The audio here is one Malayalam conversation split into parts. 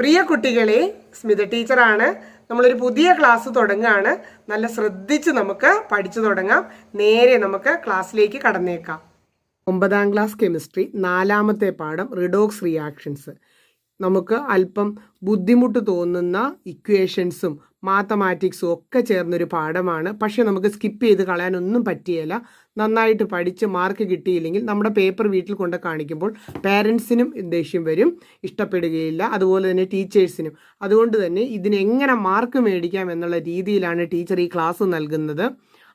പ്രിയ കുട്ടികളെ സ്മിത ടീച്ചറാണ്. നമ്മളൊരു പുതിയ ക്ലാസ് തുടങ്ങുകയാണ്. നല്ല ശ്രദ്ധിച്ച് നമുക്ക് പഠിച്ചു തുടങ്ങാം. നേരെ നമുക്ക് ക്ലാസ്സിലേക്ക് കടന്നേക്കാം. ഒമ്പതാം ക്ലാസ് കെമിസ്ട്രി നാലാമത്തെ പാഠം റിഡോക്സ് റിയാക്ഷൻസ് നമുക്ക് അല്പം ബുദ്ധിമുട്ട് തോന്നുന്ന ഇക്വേഷൻസും മാത്തമാറ്റിക്സും ഒക്കെ ചേർന്നൊരു പാഠമാണ്. പക്ഷേ നമുക്ക് സ്കിപ്പ് ചെയ്ത് കളയാനൊന്നും പറ്റിയല്ല നന്നായിട്ട് പഠിച്ച് മാർക്ക് കിട്ടിയില്ലെങ്കിൽ നമ്മുടെ പേപ്പർ വീട്ടിൽ കൊണ്ട് കാണിക്കുമ്പോൾ പാരൻസിനും ദേഷ്യം വരും ഇഷ്ടപ്പെടുകയില്ല. അതുപോലെ തന്നെ ടീച്ചേഴ്സിനും അതുകൊണ്ട് തന്നെ ഇതിന് എങ്ങനെ മാർക്ക് മേടിക്കാം എന്നുള്ള രീതിയിലാണ് ടീച്ചർ ഈ ക്ലാസ് നൽകുന്നത്.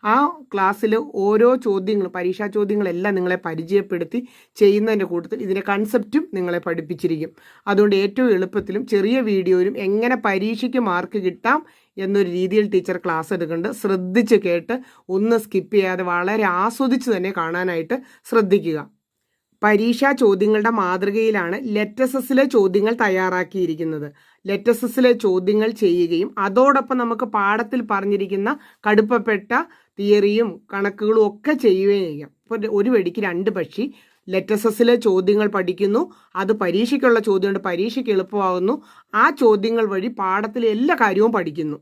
ആ ക്ലാസ്സിൽ ഓരോ ചോദ്യങ്ങൾ പരീക്ഷാ ചോദ്യങ്ങളെല്ലാം നിങ്ങളെ പരിചയപ്പെടുത്തി ചെയ്യുന്നതിന്റെ കൂട്ടത്തിൽ ഇതിന്റെ കൺസെപ്റ്റും നിങ്ങളെ പഠിപ്പിച്ചിരിക്കും. അതുകൊണ്ട് ഏറ്റവും എളുപ്പത്തിലും ചെറിയ വീഡിയോയിലും എങ്ങനെ പരീക്ഷയ്ക്ക് മാർക്ക് കിട്ടാം എന്നൊരു രീതിയിൽ ടീച്ചർ ക്ലാസ് എടുക്കുന്നുണ്ട്. ശ്രദ്ധിച്ച് കേട്ട് ഒന്ന് സ്കിപ്പ് ചെയ്യാതെ വളരെ ആസ്വദിച്ച് തന്നെ കാണാനായിട്ട് ശ്രദ്ധിക്കുക. പരീക്ഷാ ചോദ്യങ്ങളുടെ മാതൃകയിലാണ് ലെറ്റസസിലെ ചോദ്യങ്ങൾ തയ്യാറാക്കിയിരിക്കുന്നത്. ലെറ്റസസിലെ ചോദ്യങ്ങൾ ചെയ്യുകയും അതോടൊപ്പം നമുക്ക് പാഠത്തിൽ പറഞ്ഞിരിക്കുന്ന കടുപ്പപ്പെട്ട തിയറിയും കണക്കുകളും ഒക്കെ ചെയ്യുകയും ചെയ്യാം. ഇപ്പോൾ ഒരു വെടിക്ക് രണ്ട് പക്ഷി ലെറ്റസസിലെ ചോദ്യങ്ങൾ പഠിക്കുന്നു. അത് പരീക്ഷയ്ക്കുള്ള ചോദ്യമുണ്ട്. പരീക്ഷയ്ക്ക് എളുപ്പമാകുന്നു. ആ ചോദ്യങ്ങൾ വഴി പാഠത്തിലെ എല്ലാ കാര്യവും പഠിക്കുന്നു.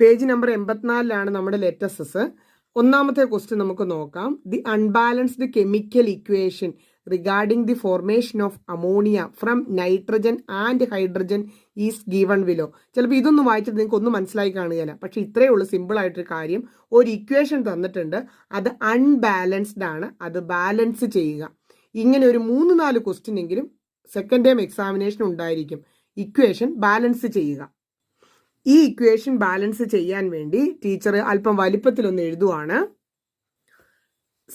പേജ് നമ്പർ എൺപത്തിനാലിലാണ് നമ്മുടെ ലെറ്റസസ് ഒന്നാമത്തെ ക്വസ്റ്റ്യൻ നമുക്ക് നോക്കാം. The unbalanced chemical equation regarding the formation of ammonia from nitrogen and hydrogen is given below ചിലപ്പോൾ ഇതൊന്നും വായിച്ചിട്ട് നിങ്ങൾക്ക് ഒന്നും മനസ്സിലായി കാണുകയില്ല. പക്ഷെ ഇത്രയേ ഉള്ളൂ സിമ്പിളായിട്ടൊരു കാര്യം. ഒരു ഇക്വേഷൻ തന്നിട്ടുണ്ട്. അത് അൺബാലൻസ്ഡ് ആണ്. അത് ബാലൻസ് ചെയ്യുക. ഇങ്ങനെ ഒരു മൂന്ന് നാല് ക്വസ്റ്റ്യൻ എങ്കിലും സെക്കൻഡ് ടൈം എക്സാമിനേഷൻ ഉണ്ടായിരിക്കും. ഇക്വേഷൻ ബാലൻസ് ചെയ്യുക. ഈ ഇക്വേഷൻ ബാലൻസ് ചെയ്യാൻ വേണ്ടി ടീച്ചർ അല്പം വലിപ്പത്തിലൊന്ന് എഴുതുവാണ്.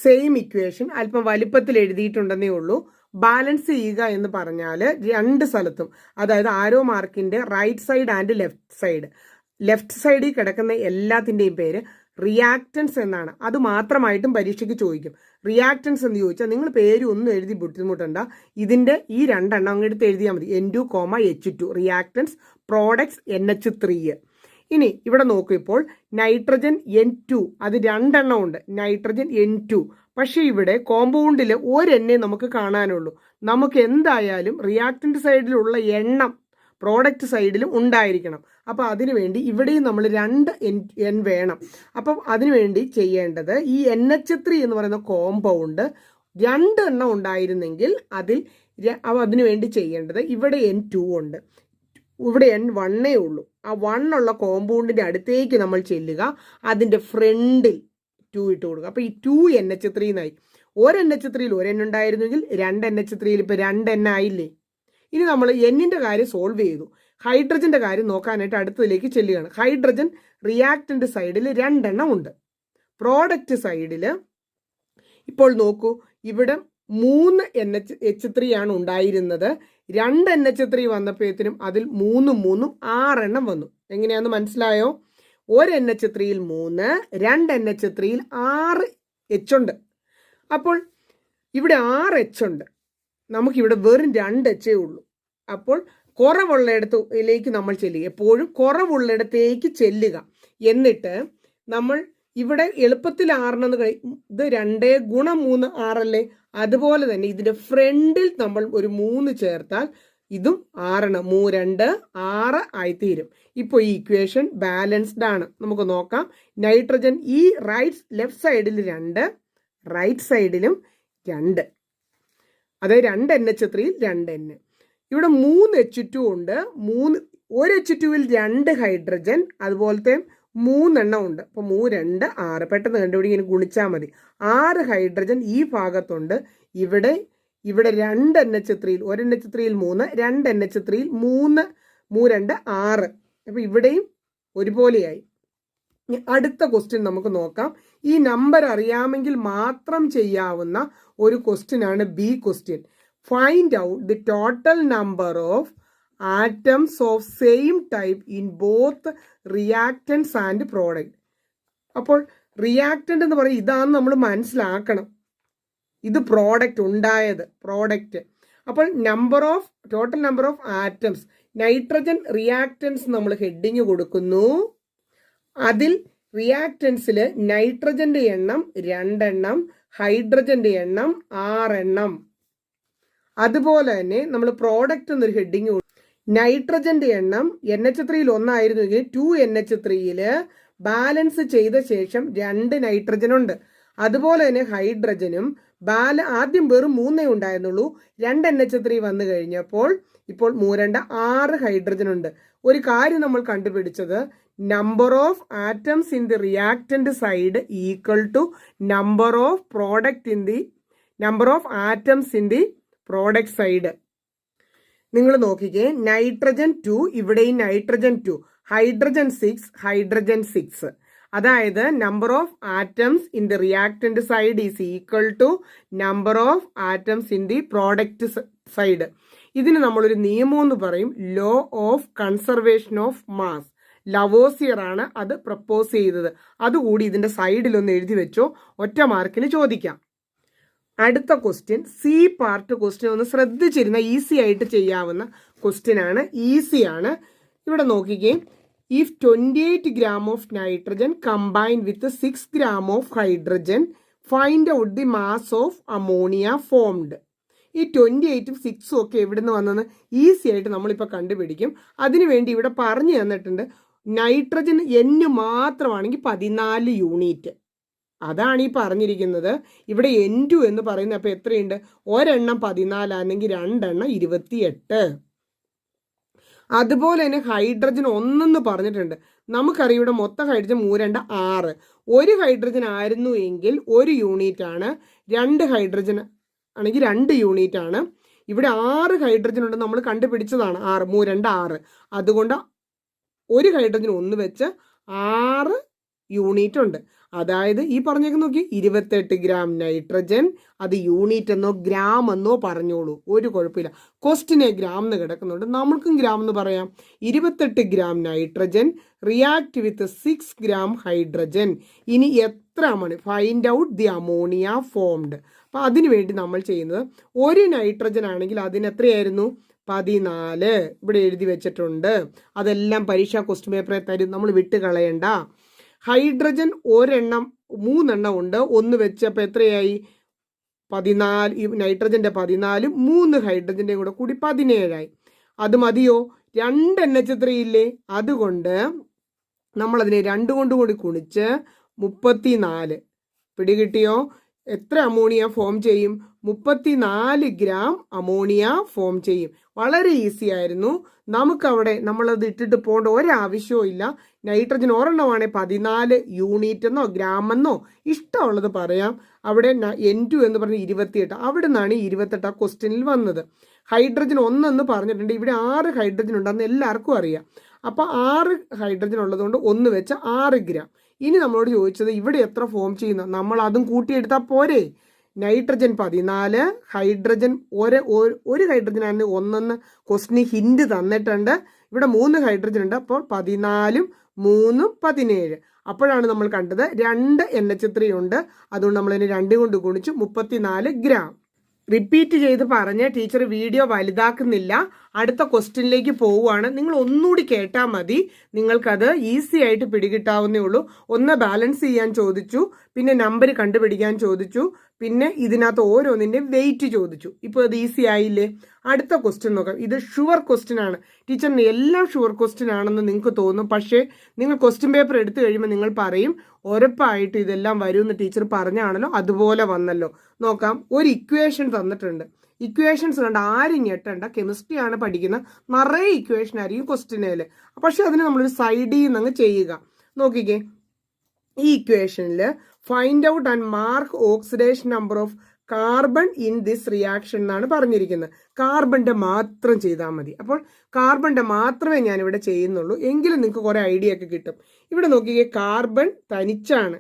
സെയിം ഇക്വേഷൻ അല്പം വലിപ്പത്തിൽ എഴുതിയിട്ടുണ്ടെന്നേ ഉള്ളൂ. ബാലൻസ് ചെയ്യുക എന്ന് പറഞ്ഞാൽ രണ്ട് സ്ഥലത്തും അതായത് ആരോ മാർക്കിന്റെ right side and left side left സൈഡിൽ കിടക്കുന്ന എല്ലാത്തിന്റെയും പേര് റിയാക്റ്റൻസ് എന്നാണ്. അത് മാത്രമായിട്ടും പരീക്ഷയ്ക്ക് ചോദിക്കും. റിയാക്റ്റൻസ് എന്ന് ചോദിച്ചാൽ നിങ്ങൾ പേര് ഒന്നും എഴുതി ബുദ്ധിമുട്ടണ്ട. ഇതിന്റെ ഈ രണ്ടെണ്ണം അങ്ങ് എടുത്ത് എഴുതിയാൽ മതി. N two comma H two reactants products N H three ഇനി ഇവിടെ നോക്കൂ ഇപ്പോൾ നൈട്രജൻ എൻ ടു അത് രണ്ടെണ്ണം ഉണ്ട്. നൈട്രജൻ എൻ ടു പക്ഷേ ഇവിടെ കോമ്പൗണ്ടിൽ ഒരെണ്ണേ നമുക്ക് കാണാനുള്ളൂ. നമുക്ക് എന്തായാലും റിയാക്റ്റന്റ് സൈഡിലുള്ള എണ്ണം പ്രോഡക്റ്റ് സൈഡിലും ഉണ്ടായിരിക്കണം. അപ്പോൾ അതിനുവേണ്ടി ഇവിടെയും നമ്മൾ രണ്ട് എൻ എൻ വേണം. അപ്പം അതിനുവേണ്ടി ചെയ്യേണ്ടത് ഈ എൻ എച്ച് ത്രീ എന്ന് പറയുന്ന കോമ്പൗണ്ട് രണ്ട് എണ്ണം ഉണ്ടായിരുന്നെങ്കിൽ അതിൽ അവ അതിനുവേണ്ടി ചെയ്യേണ്ടത് ഇവിടെ എൻ ടു ഉണ്ട്. ഇവിടെ എൻ വണ്ണേ ഉള്ളൂ. ആ വൺ ഉള്ള കോമ്പൗണ്ടിന്റെ അടുത്തേക്ക് നമ്മൾ ചെല്ലുക. അതിന്റെ ഫ്രണ്ടിൽ ടു ഇട്ട് കൊടുക്കുക. അപ്പോൾ ഈ ടു എൻ എച്ച് ത്രീ എന്നായി ഒരു എൻ എച്ച് ത്രീയിൽ ഒരു എൻ ഉണ്ടായിരുന്നെങ്കിൽ രണ്ട് എൻ എച്ച് ത്രീയിൽ ഇപ്പൊ രണ്ട് എൻ ആയില്ലേ? ഇനി നമ്മൾ എന്നിന്റെ കാര്യം സോൾവ് ചെയ്തു. ഹൈഡ്രജന്റെ കാര്യം നോക്കാനായിട്ട് അടുത്തതിലേക്ക് ചെല്ലുകയാണ്. ഹൈഡ്രജൻ റിയാക്ടന്റ് സൈഡിൽ രണ്ടെണ്ണം ഉണ്ട്. പ്രോഡക്റ്റ് സൈഡിൽ ഇപ്പോൾ നോക്കൂ ഇവിടെ മൂന്ന് എൻ എച്ച് എച്ച് ത്രീ ആണ് ഉണ്ടായിരുന്നത്. രണ്ട് എൻ എച്ച് ത്രീ വന്നപ്പോഴത്തേനും അതിൽ മൂന്നും മൂന്നും ആറെണ്ണം വന്നു. എങ്ങനെയാന്ന് മനസ്സിലായോ? ഒരു എൻ എച്ച് ത്രീയിൽ മൂന്ന് രണ്ട് എൻ എച്ച് ത്രീയിൽ ആറ് എച്ച് ഉണ്ട്. അപ്പോൾ ഇവിടെ ആറ് എച്ച് ഉണ്ട്. നമുക്കിവിടെ വെറും രണ്ട് എച്ചേ ഉള്ളൂ. അപ്പോൾ കുറവുള്ളിടത്തിലേക്ക് നമ്മൾ ചെല്ലുക. എപ്പോഴും കുറവുള്ളിടത്തേക്ക് ചെല്ലുക. എന്നിട്ട് നമ്മൾ ഇവിടെ എളുപ്പത്തിൽ ആറണമെന്ന് കഴി ഇത് രണ്ടേ ഗുണം മൂന്ന് ആറല്ലേ? അതുപോലെ തന്നെ ഇതിന്റെ ഫ്രണ്ടിൽ നമ്മൾ ഒരു മൂന്ന് ചേർത്താൽ ഇതും ആറണം മൂ രണ്ട് ആറ് ആയിത്തീരും. ഇപ്പോൾ ഈ ഇക്വേഷൻ ബാലൻസ്ഡ് ആണ്. നമുക്ക് നോക്കാം. നൈട്രജൻ ഈ റൈറ്റ് ലെഫ്റ്റ് സൈഡിൽ രണ്ട് റൈറ്റ് സൈഡിലും രണ്ട്. അതായത് രണ്ട് എൻ എച്ച് ത്രീയിൽ രണ്ട് എൻ ഇവിടെ മൂന്ന് എച്ച് ടു ഉണ്ട്. മൂന്ന് ഒരു എച്ച് ടുവിൽ രണ്ട് ഹൈഡ്രജൻ അതുപോലത്തെ മൂന്നെണ്ണം ഉണ്ട്. അപ്പോൾ മൂ രണ്ട് ആറ്. പെട്ടെന്ന് കണ്ടുപിടിക്കാൻ ഗുണിച്ചാൽ മതി. ആറ് ഹൈഡ്രജൻ ഈ ഭാഗത്തുണ്ട്. ഇവിടെ ഇവിടെ രണ്ട് എൻ എച്ച് ത്രീയിൽ ഒരു എൻ എച്ച് ത്രീയിൽ മൂന്ന് രണ്ട് എൻ എച്ച് ത്രീയിൽ മൂന്ന് മൂ രണ്ട് ആറ്. അപ്പോൾ ഇവിടെയും ഒരുപോലെയായി. അടുത്ത ക്വസ്റ്റ്യൻ നമുക്ക് നോക്കാം. ഈ നമ്പർ അറിയാമെങ്കിൽ മാത്രം ചെയ്യാവുന്ന ഒരു ക്വസ്റ്റ്യൻ ആണ് B question find out the total number of atoms of same type in both reactants and product അപ്പോൾ റിയാക്റ്റന്റ് എന്ന് പറയും ഇതാണ് നമ്മൾ മനസ്സിലാക്കണം. ഇത് പ്രോഡക്റ്റ് ഉണ്ടായത് പ്രോഡക്റ്റ് അപ്പോൾ number of total number of atoms nitrogen reactants നമ്മൾ ഹെഡിങ് കൊടുക്കുന്നു. അതിൽ റിയാക്റ്റൻസിൽ നൈട്രജന്റെ എണ്ണം രണ്ടെണ്ണം ഹൈഡ്രജന്റെ എണ്ണം ആറെണ്ണം. അതുപോലെ തന്നെ നമ്മൾ പ്രോഡക്റ്റ് എന്നൊരു ഹെഡിങ് നൈട്രജന്റെ എണ്ണം എൻ എച്ച് ത്രീയിൽ ഒന്നായിരുന്നുവെങ്കിൽ ടു എൻ എച്ച് ത്രീയിൽ ബാലൻസ് ചെയ്ത ശേഷം രണ്ട് നൈട്രജൻ ഉണ്ട്. അതുപോലെ തന്നെ ഹൈഡ്രജനും ബാല ആദ്യം വെറും മൂന്നേ ഉണ്ടായിരുന്നുള്ളൂ. രണ്ട് എൻ എച്ച് ത്രീ വന്നു കഴിഞ്ഞപ്പോൾ ഇപ്പോൾ മൂരണ്ട ആറ് ഹൈഡ്രജൻ ഉണ്ട്. ഒരു കാര്യം നമ്മൾ കണ്ടുപിടിച്ചത് number of atoms in the reactant side equal to number of product in the number of atoms in the product side നിങ്ങൾ നോക്കിക്കേ നൈട്രജൻ ടു ഇവിടെയും nitrogen two hydrogen six hydrogen six അതായത് number of atoms in the reactant side is equal to number of atoms in the product side ഇതിന് നമ്മളൊരു നിയമം എന്ന് പറയും law of conservation of mass Lavoisier ആണ് അത് പ്രപ്പോസ് ചെയ്തത്. അതുകൂടി ഇതിന്റെ സൈഡിലൊന്ന് എഴുതി വെച്ചോ ഒറ്റ മാർക്കിന് ചോദിക്കാം. അടുത്ത ക്വസ്റ്റ്യൻ സി പാർട്ട് ക്വസ്റ്റ്യൻ ഒന്ന് ശ്രദ്ധിച്ചിരുന്ന ഈസി ആയിട്ട് ചെയ്യാവുന്ന ക്വസ്റ്റ്യൻ ആണ്. ഈസി ആണ്. ഇവിടെ നോക്കിക്കേ. If twenty eight gram of nitrogen combined with six gram of hydrogen find out the mass of ammonia formed ഈ ട്വന്റി എയ്റ്റും സിക്സും ഒക്കെ എവിടെ നിന്ന് വന്നെന്ന് ഈസി ആയിട്ട് നമ്മളിപ്പോൾ കണ്ടുപിടിക്കും. അതിനുവേണ്ടി ഇവിടെ പറഞ്ഞു തന്നിട്ടുണ്ട് നൈട്രജൻ എന്ന് മാത്രമാണെങ്കിൽ പതിനാല് യൂണിറ്റ് അതാണ് ഈ പറഞ്ഞിരിക്കുന്നത്. ഇവിടെ എൻ ടു എന്ന് പറയുന്നത് അപ്പോൾ എത്രയുണ്ട്? ഒരെണ്ണം പതിനാലാണെങ്കിൽ രണ്ടെണ്ണം ഇരുപത്തിയെട്ട്. അതുപോലെ തന്നെ ഹൈഡ്രജൻ ഒന്നെന്ന് പറഞ്ഞിട്ടുണ്ട്. നമുക്കറിയാം ഇവിടെ മൊത്തം ഹൈഡ്രജൻ മൂരണ്ട ആറ്. ഒരു ഹൈഡ്രജൻ ആയിരുന്നു എങ്കിൽ ഒരു യൂണിറ്റ് ആണ്. രണ്ട് ഹൈഡ്രജൻ ആണെങ്കിൽ രണ്ട് യൂണിറ്റ് ആണ്. ഇവിടെ ആറ് ഹൈഡ്രജൻ ഉണ്ട് നമ്മൾ കണ്ടുപിടിച്ചതാണ്. ആറ് മൂരണ്ട് ആറ്. അതുകൊണ്ട് ഒരു ഹൈഡ്രജൻ ഒന്ന് വെച്ച് ആറ് യൂണിറ്റ് ഉണ്ട്. അതായത് ഈ പറഞ്ഞേക്ക് നോക്കി ഇരുപത്തെട്ട് ഗ്രാം നൈട്രജൻ അത് യൂണിറ്റ് എന്നോ ഗ്രാം എന്നോ പറഞ്ഞോളൂ. ഒരു കുഴപ്പമില്ല. ക്വസ്റ്റിനെ ഗ്രാം എന്ന് കിടക്കുന്നുണ്ട്. നമ്മൾക്കും ഗ്രാം എന്ന് പറയാം. ഇരുപത്തെട്ട് gram nitrogen react with six gram hydrogen. ഇനി എത്ര ammonia find out the ammonia formed അപ്പം അതിനു വേണ്ടി നമ്മൾ ചെയ്യുന്നത് ഒരു നൈട്രജൻ ആണെങ്കിൽ അതിന് എത്രയായിരുന്നു? പതിനാല്. ഇവിടെ എഴുതി വെച്ചിട്ടുണ്ട്. അതെല്ലാം പരീക്ഷാ ക്വസ്റ്റ്യൻ പേപ്പറെ തരും. നമ്മൾ വിട്ട് കളയണ്ട ഹൈഡ്രജൻ ഒരെണ്ണം മൂന്നെണ്ണം ഉണ്ട്. ഒന്ന് വെച്ചപ്പോൾ എത്രയായി? പതിനാല് ഈ നൈട്രജന്റെ പതിനാലും മൂന്ന് ഹൈഡ്രജന്റെ കൂടെ കൂടി പതിനേഴായി. അത് മതിയോ? രണ്ട് എൻ എച്ച് ഇല്ലേ? അതുകൊണ്ട് നമ്മളതിനെ രണ്ടു കൊണ്ട് കൂടി കുണിച്ച് മുപ്പത്തി നാല് പിടികിട്ടിയോ? എത്ര അമോണിയ ഫോം ചെയ്യും? മുപ്പത്തിനാല് ഗ്രാം അമോണിയ ഫോം ചെയ്യും. വളരെ ഈസി ആയിരുന്നു. നമുക്കവിടെ നമ്മളത് ഇട്ടിട്ട് പോകേണ്ട ഒരാവശ്യവും ഇല്ല. നൈട്രജൻ ഒരെണ്ണമാണെങ്കിൽ പതിനാല് യൂണിറ്റ് എന്നോ ഗ്രാം എന്നോ ഇഷ്ടമുള്ളത് പറയാം. അവിടെ എൻ ടു എന്ന് പറഞ്ഞ് ഇരുപത്തിയെട്ട്. അവിടെ നിന്നാണ് ഈ ഇരുപത്തെട്ട് ആ ക്വസ്റ്റ്യനിൽ വന്നത്. ഹൈഡ്രജൻ ഒന്നെന്ന് പറഞ്ഞിട്ടുണ്ട്. ഇവിടെ ആറ് ഹൈഡ്രജൻ ഉണ്ടെന്ന് എല്ലാവർക്കും അറിയാം. അപ്പോൾ ആറ് ഹൈഡ്രജൻ ഉള്ളതുകൊണ്ട് ഒന്ന് വെച്ച ആറ് ഗ്രാം ഇനി നമ്മളോട് ചോദിച്ചത് ഇവിടെ എത്ര ഫോം ചെയ്യുന്നു? നമ്മൾ അതും കൂട്ടിയെടുത്താൽ പോരെ. നൈട്രജൻ പതിനാല് ഹൈഡ്രജൻ ഒരു ഒരു ഹൈഡ്രജൻ ആണ് ഒന്നെന്ന് ക്വസ്റ്റിന് ഹിന്റ് തന്നിട്ടുണ്ട്. ഇവിടെ മൂന്ന് ഹൈഡ്രജൻ ഉണ്ട്. അപ്പോൾ പതിനാലും മൂന്നും പതിനേഴ്. അപ്പോഴാണ് നമ്മൾ കണ്ടത് രണ്ട് എൻ എച്ച് ത്രീ ഉണ്ട് അതുകൊണ്ട് നമ്മൾ ഇതിനെ രണ്ട് കൊണ്ട് ഗുണിച്ചു മുപ്പത്തിനാല് ഗ്രാം. റിപ്പീറ്റ് ചെയ്ത് പറഞ്ഞ് ടീച്ചർ വീഡിയോ വലുതാക്കുന്നില്ല. അടുത്ത ക്വസ്റ്റ്യനിലേക്ക് പോവുകയാണ്. നിങ്ങൾ ഒന്നുകൂടി കേട്ടാൽ മതി. നിങ്ങൾക്കത് ഈസി ആയിട്ട് പിടികിട്ടാവുന്നേ ഉള്ളൂ. ഒന്ന് ബാലൻസ് ചെയ്യാൻ ചോദിച്ചു. പിന്നെ നമ്പർ കണ്ടുപിടിക്കാൻ ചോദിച്ചു. പിന്നെ ഇതിനകത്ത് ഓരോന്നിന്റെ വെയിറ്റ് ചോദിച്ചു. ഇപ്പോൾ അത് ഈസി ആയില്ലേ? അടുത്ത ക്വസ്റ്റ്യൻ നോക്കാം. ഇത് ഷുവർ ക്വസ്റ്റ്യൻ ആണ്. ടീച്ചറിന് എല്ലാം ഷുവർ ക്വസ്റ്റ്യൻ ആണെന്ന് നിങ്ങൾക്ക് തോന്നും. പക്ഷേ നിങ്ങൾ ക്വസ്റ്റ്യൻ പേപ്പർ എടുത്തു കഴിയുമ്പോൾ നിങ്ങൾ പറയും ഉറപ്പായിട്ട് ഇതെല്ലാം വരുമെന്ന് ടീച്ചർ പറഞ്ഞാണല്ലോ അതുപോലെ വന്നല്ലോ. നോക്കാം. ഒരു ഇക്വേഷൻ തന്നിട്ടുണ്ട്. ഇക്വേഷൻസ് കണ്ട് ആരും ഞെട്ടണ്ട. കെമിസ്ട്രി ആണ് പഠിക്കുന്ന നിറയെ ഇക്വേഷൻ ആയിരിക്കും ക്വസ്റ്റിനേൽ പക്ഷെ അതിന് നമ്മളൊരു സൈഡിൽ നിന്ന് അങ്ങ് ചെയ്യുക. നോക്കിക്കേ. ഈ ഇക്വേഷനിൽ find out and mark oxidation number of carbon in this reaction എന്നാണ് പറഞ്ഞിരിക്കുന്നത്. കാർബണിന്റെ മാത്രം ചെയ്താൽ മതി. അപ്പോൾ കാർബണിന്റെ മാത്രമേ ഞാൻ ഇവിടെ ചെയ്യുന്നുള്ളൂ. എങ്കിലും നിങ്ങൾക്ക് കുറെ ഐഡിയ ഒക്കെ കിട്ടും. ഇവിടെ നോക്കിക്കേ കാർബൺ തനിച്ചാണ്.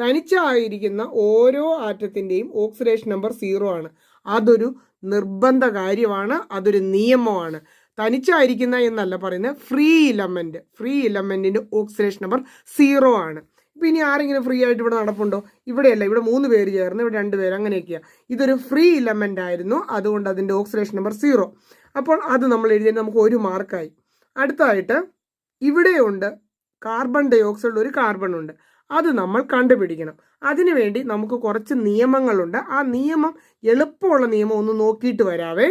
തനിച്ചായിരിക്കുന്ന ഓരോ ആറ്റത്തിന്റെയും ഓക്സിഡേഷൻ നമ്പർ സീറോ ആണ്. അതൊരു നിർബന്ധ കാര്യമാണ്. അതൊരു നിയമമാണ്. തനിച്ചായിരിക്കുന്ന എന്നല്ല പറയുന്നത് ഫ്രീ ഇലമെന്റ് ഫ്രീ ഇലമെന്റിന്റെ ഓക്സിഡേഷൻ നമ്പർ സീറോ ആണ്. ഇപ്പൊ ഇനി ആരെങ്കിലും ഫ്രീ ആയിട്ട് ഇവിടെ നടപ്പുണ്ടോ? ഇവിടെയല്ല ഇവിടെ മൂന്ന് പേര് ചേർന്ന് ഇവിടെ രണ്ട് പേര് അങ്ങനെയൊക്കെയാണ് ഇതൊരു ഫ്രീ ഇലമെന്റ് ആയിരുന്നു അതുകൊണ്ട് അതിന്റെ ഓക്സിഡേഷൻ നമ്പർ സീറോ അപ്പോൾ അത് നമ്മൾ എഴുതിയത് നമുക്ക് ഒരു മാർക്കായി അടുത്തായിട്ട് ഇവിടെയുണ്ട് കാർബൺ ഡൈ ഓക്സൈഡിൽ ഒരു കാർബൺ ഉണ്ട്. അത് നമ്മൾ കണ്ടുപിടിക്കണം. അതിനുവേണ്ടി നമുക്ക് കുറച്ച് നിയമങ്ങളുണ്ട്. ആ നിയമം എളുപ്പമുള്ള നിയമം ഒന്ന് നോക്കിയിട്ട് വരാവേ.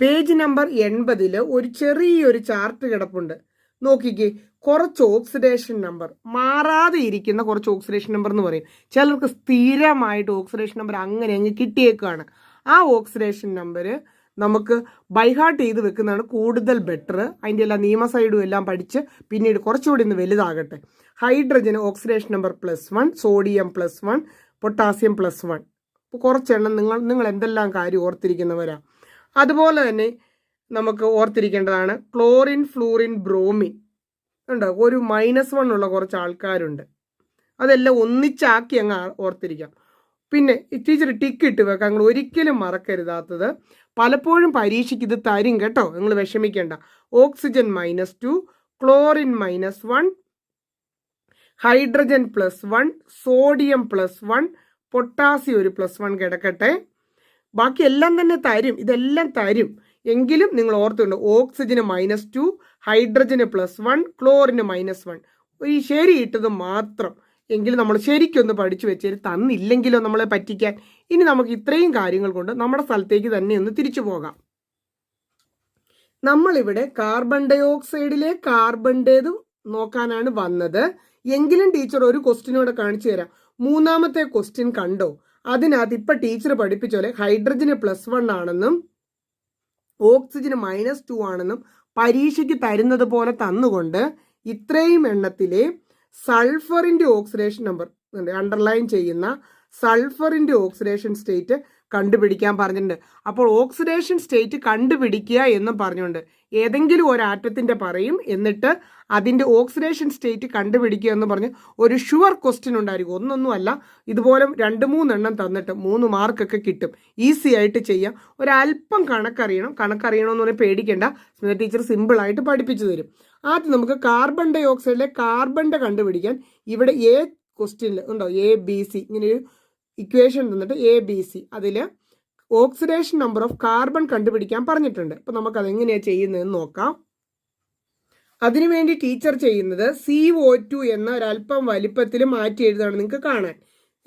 പേജ് നമ്പർ എൺപതിൽ ഒരു ചെറിയൊരു ചാർട്ട് കിടപ്പുണ്ട്. നോക്കിക്കേ കുറച്ച് ഓക്സിഡേഷൻ നമ്പർ മാറാതെ ഇരിക്കുന്ന കുറച്ച് ഓക്സിഡേഷൻ നമ്പർ എന്ന് പറയും. ചിലർക്ക് സ്ഥിരമായിട്ട് ഓക്സിഡേഷൻ നമ്പർ അങ്ങനെ അങ്ങ് കിട്ടിയേക്കാണ്. ആ ഓക്സിഡേഷൻ നമ്പർ നമുക്ക് ബൈഹാർട്ട് ചെയ്ത് വെക്കുന്നതാണ് കൂടുതൽ ബെറ്റർ അതിന്റെ എല്ലാ നിയമസൈഡും എല്ലാം പഠിച്ച് പിന്നീട് കുറച്ചുകൂടി ഒന്ന് വലുതാകട്ടെ. Hydrogen oxidation number plus one sodium plus one potassium plus one ഇപ്പോൾ കുറച്ചെണ്ണം നിങ്ങൾ നിങ്ങൾ എന്തെല്ലാം കാര്യം ഓർത്തിരിക്കുന്നവരാ. അതുപോലെ തന്നെ നമുക്ക് ഓർത്തിരിക്കേണ്ടതാണ് ക്ലോറിൻ ഫ്ലൂറിൻ ബ്രോമിൻ ഉണ്ടോ ഒരു മൈനസ് വൺ ഉള്ള കുറച്ച് ആൾക്കാരുണ്ട്. അതെല്ലാം ഒന്നിച്ചാക്കി അങ്ങ് ഓർത്തിരിക്കാം. പിന്നെ ടീച്ചർ ടിക്ക് ഇട്ട് വെക്കാം നിങ്ങൾ ഒരിക്കലും മറക്കരുതാത്തത് പലപ്പോഴും പരീക്ഷയ്ക്ക് ഇത് തരും കേട്ടോ. നിങ്ങൾ വിഷമിക്കേണ്ട. Oxygen minus two chlorine minus one hydrogen plus one sodium plus one potassium ഒരു പ്ലസ് വൺ കിടക്കട്ടെ. ബാക്കി എല്ലാം തന്നെ തരും. ഇതെല്ലാം തരും. എങ്കിലും നിങ്ങൾ ഓർത്തുണ്ട് ഓക്സിജന് മൈനസ് ടു ഹൈഡ്രജന് പ്ലസ് വൺ ക്ലോറിന് മൈനസ് വൺ. ഈ ശരി ഇട്ടത് മാത്രം എങ്കിൽ നമ്മൾ ശരിക്കൊന്ന് പഠിച്ചു വെച്ചേര് തന്നില്ലെങ്കിലോ നമ്മളെ പറ്റിക്കാൻ. ഇനി നമുക്ക് ഇത്രയും കാര്യങ്ങൾ കൊണ്ട് നമ്മുടെ സ്ഥലത്തേക്ക് തന്നെ ഒന്ന് തിരിച്ചു പോകാം. നമ്മളിവിടെ കാർബൺ ഡൈ ഓക്സൈഡിലെ കാർബണിന്റേത് നോക്കാനാണ് വന്നത്. എങ്കിലും ടീച്ചർ ഒരു ക്വസ്റ്റിനൂടെ കാണിച്ചു തരാം. മൂന്നാമത്തെ ക്വസ്റ്റ്യൻ കണ്ടോ? അതിനകത്ത് ഇപ്പൊ ടീച്ചർ പഠിപ്പിച്ച പോലെ ഹൈഡ്രജന് പ്ലസ് വൺ ആണെന്നും ഓക്സിജന് മൈനസ് ടു ആണെന്നും പരീക്ഷയ്ക്ക് തരുന്നത് പോലെ തന്നുകൊണ്ട് ഇത്രയും എണ്ണത്തിലെ സൾഫറിന്റെ ഓക്സിഡേഷൻ നമ്പർ അണ്ടർലൈൻ ചെയ്യുന്ന സൾഫറിന്റെ ഓക്സിഡേഷൻ സ്റ്റേറ്റ് കണ്ടുപിടിക്കാൻ പറഞ്ഞിട്ടുണ്ട്. അപ്പോൾ ഓക്സിഡേഷൻ സ്റ്റേറ്റ് കണ്ടുപിടിക്കുക എന്നും പറഞ്ഞുകൊണ്ട് ഏതെങ്കിലും ഒരു ആറ്റത്തിന്റെ പറയും എന്നിട്ട് അതിന്റെ ഓക്സിഡേഷൻ സ്റ്റേറ്റ് കണ്ടുപിടിക്കുക എന്ന് പറഞ്ഞ് ഒരു ഷുവർ ക്വസ്റ്റ്യൻ ഉണ്ടായിരിക്കും. ഒന്നൊന്നുമല്ല ഇതുപോലെ രണ്ട് മൂന്നെണ്ണം തന്നിട്ട് മൂന്ന് മാർക്കൊക്കെ കിട്ടും. ഈസി ആയിട്ട് ചെയ്യാം. ഒരല്പം കണക്കറിയണം. കണക്കറിയണമെന്ന് പറഞ്ഞാൽ പേടിക്കേണ്ട. സ്മിത ടീച്ചർ സിമ്പിളായിട്ട് പഠിപ്പിച്ചു തരും. ആദ്യം നമുക്ക് കാർബൺ ഡൈ ഓക്സൈഡിലെ കാർബണിന്റെ കണ്ടുപിടിക്കാൻ ഇവിടെ എ ക്വസ്റ്റ്യനിൽ ഉണ്ടോ? എ ബി സി ഇങ്ങനെ ഒരു ഇക്വേഷൻ തന്നിട്ട് എ ബി സി അതിൽ ഓക്സിഡേഷൻ നമ്പർ ഓഫ് കാർബൺ കണ്ടുപിടിക്കാൻ പറഞ്ഞിട്ടുണ്ട്. അപ്പോൾ നമുക്ക് അതെങ്ങനെയാണ് ചെയ്യുന്നതെന്ന് നോക്കാം. അതിനുവേണ്ടി ടീച്ചർ ചെയ്യുന്നത് സി ഒ ടു എന്ന ഒരല്പം വലിപ്പത്തിൽ മാറ്റി എഴുതാണ് നിങ്ങൾക്ക് കാണാൻ.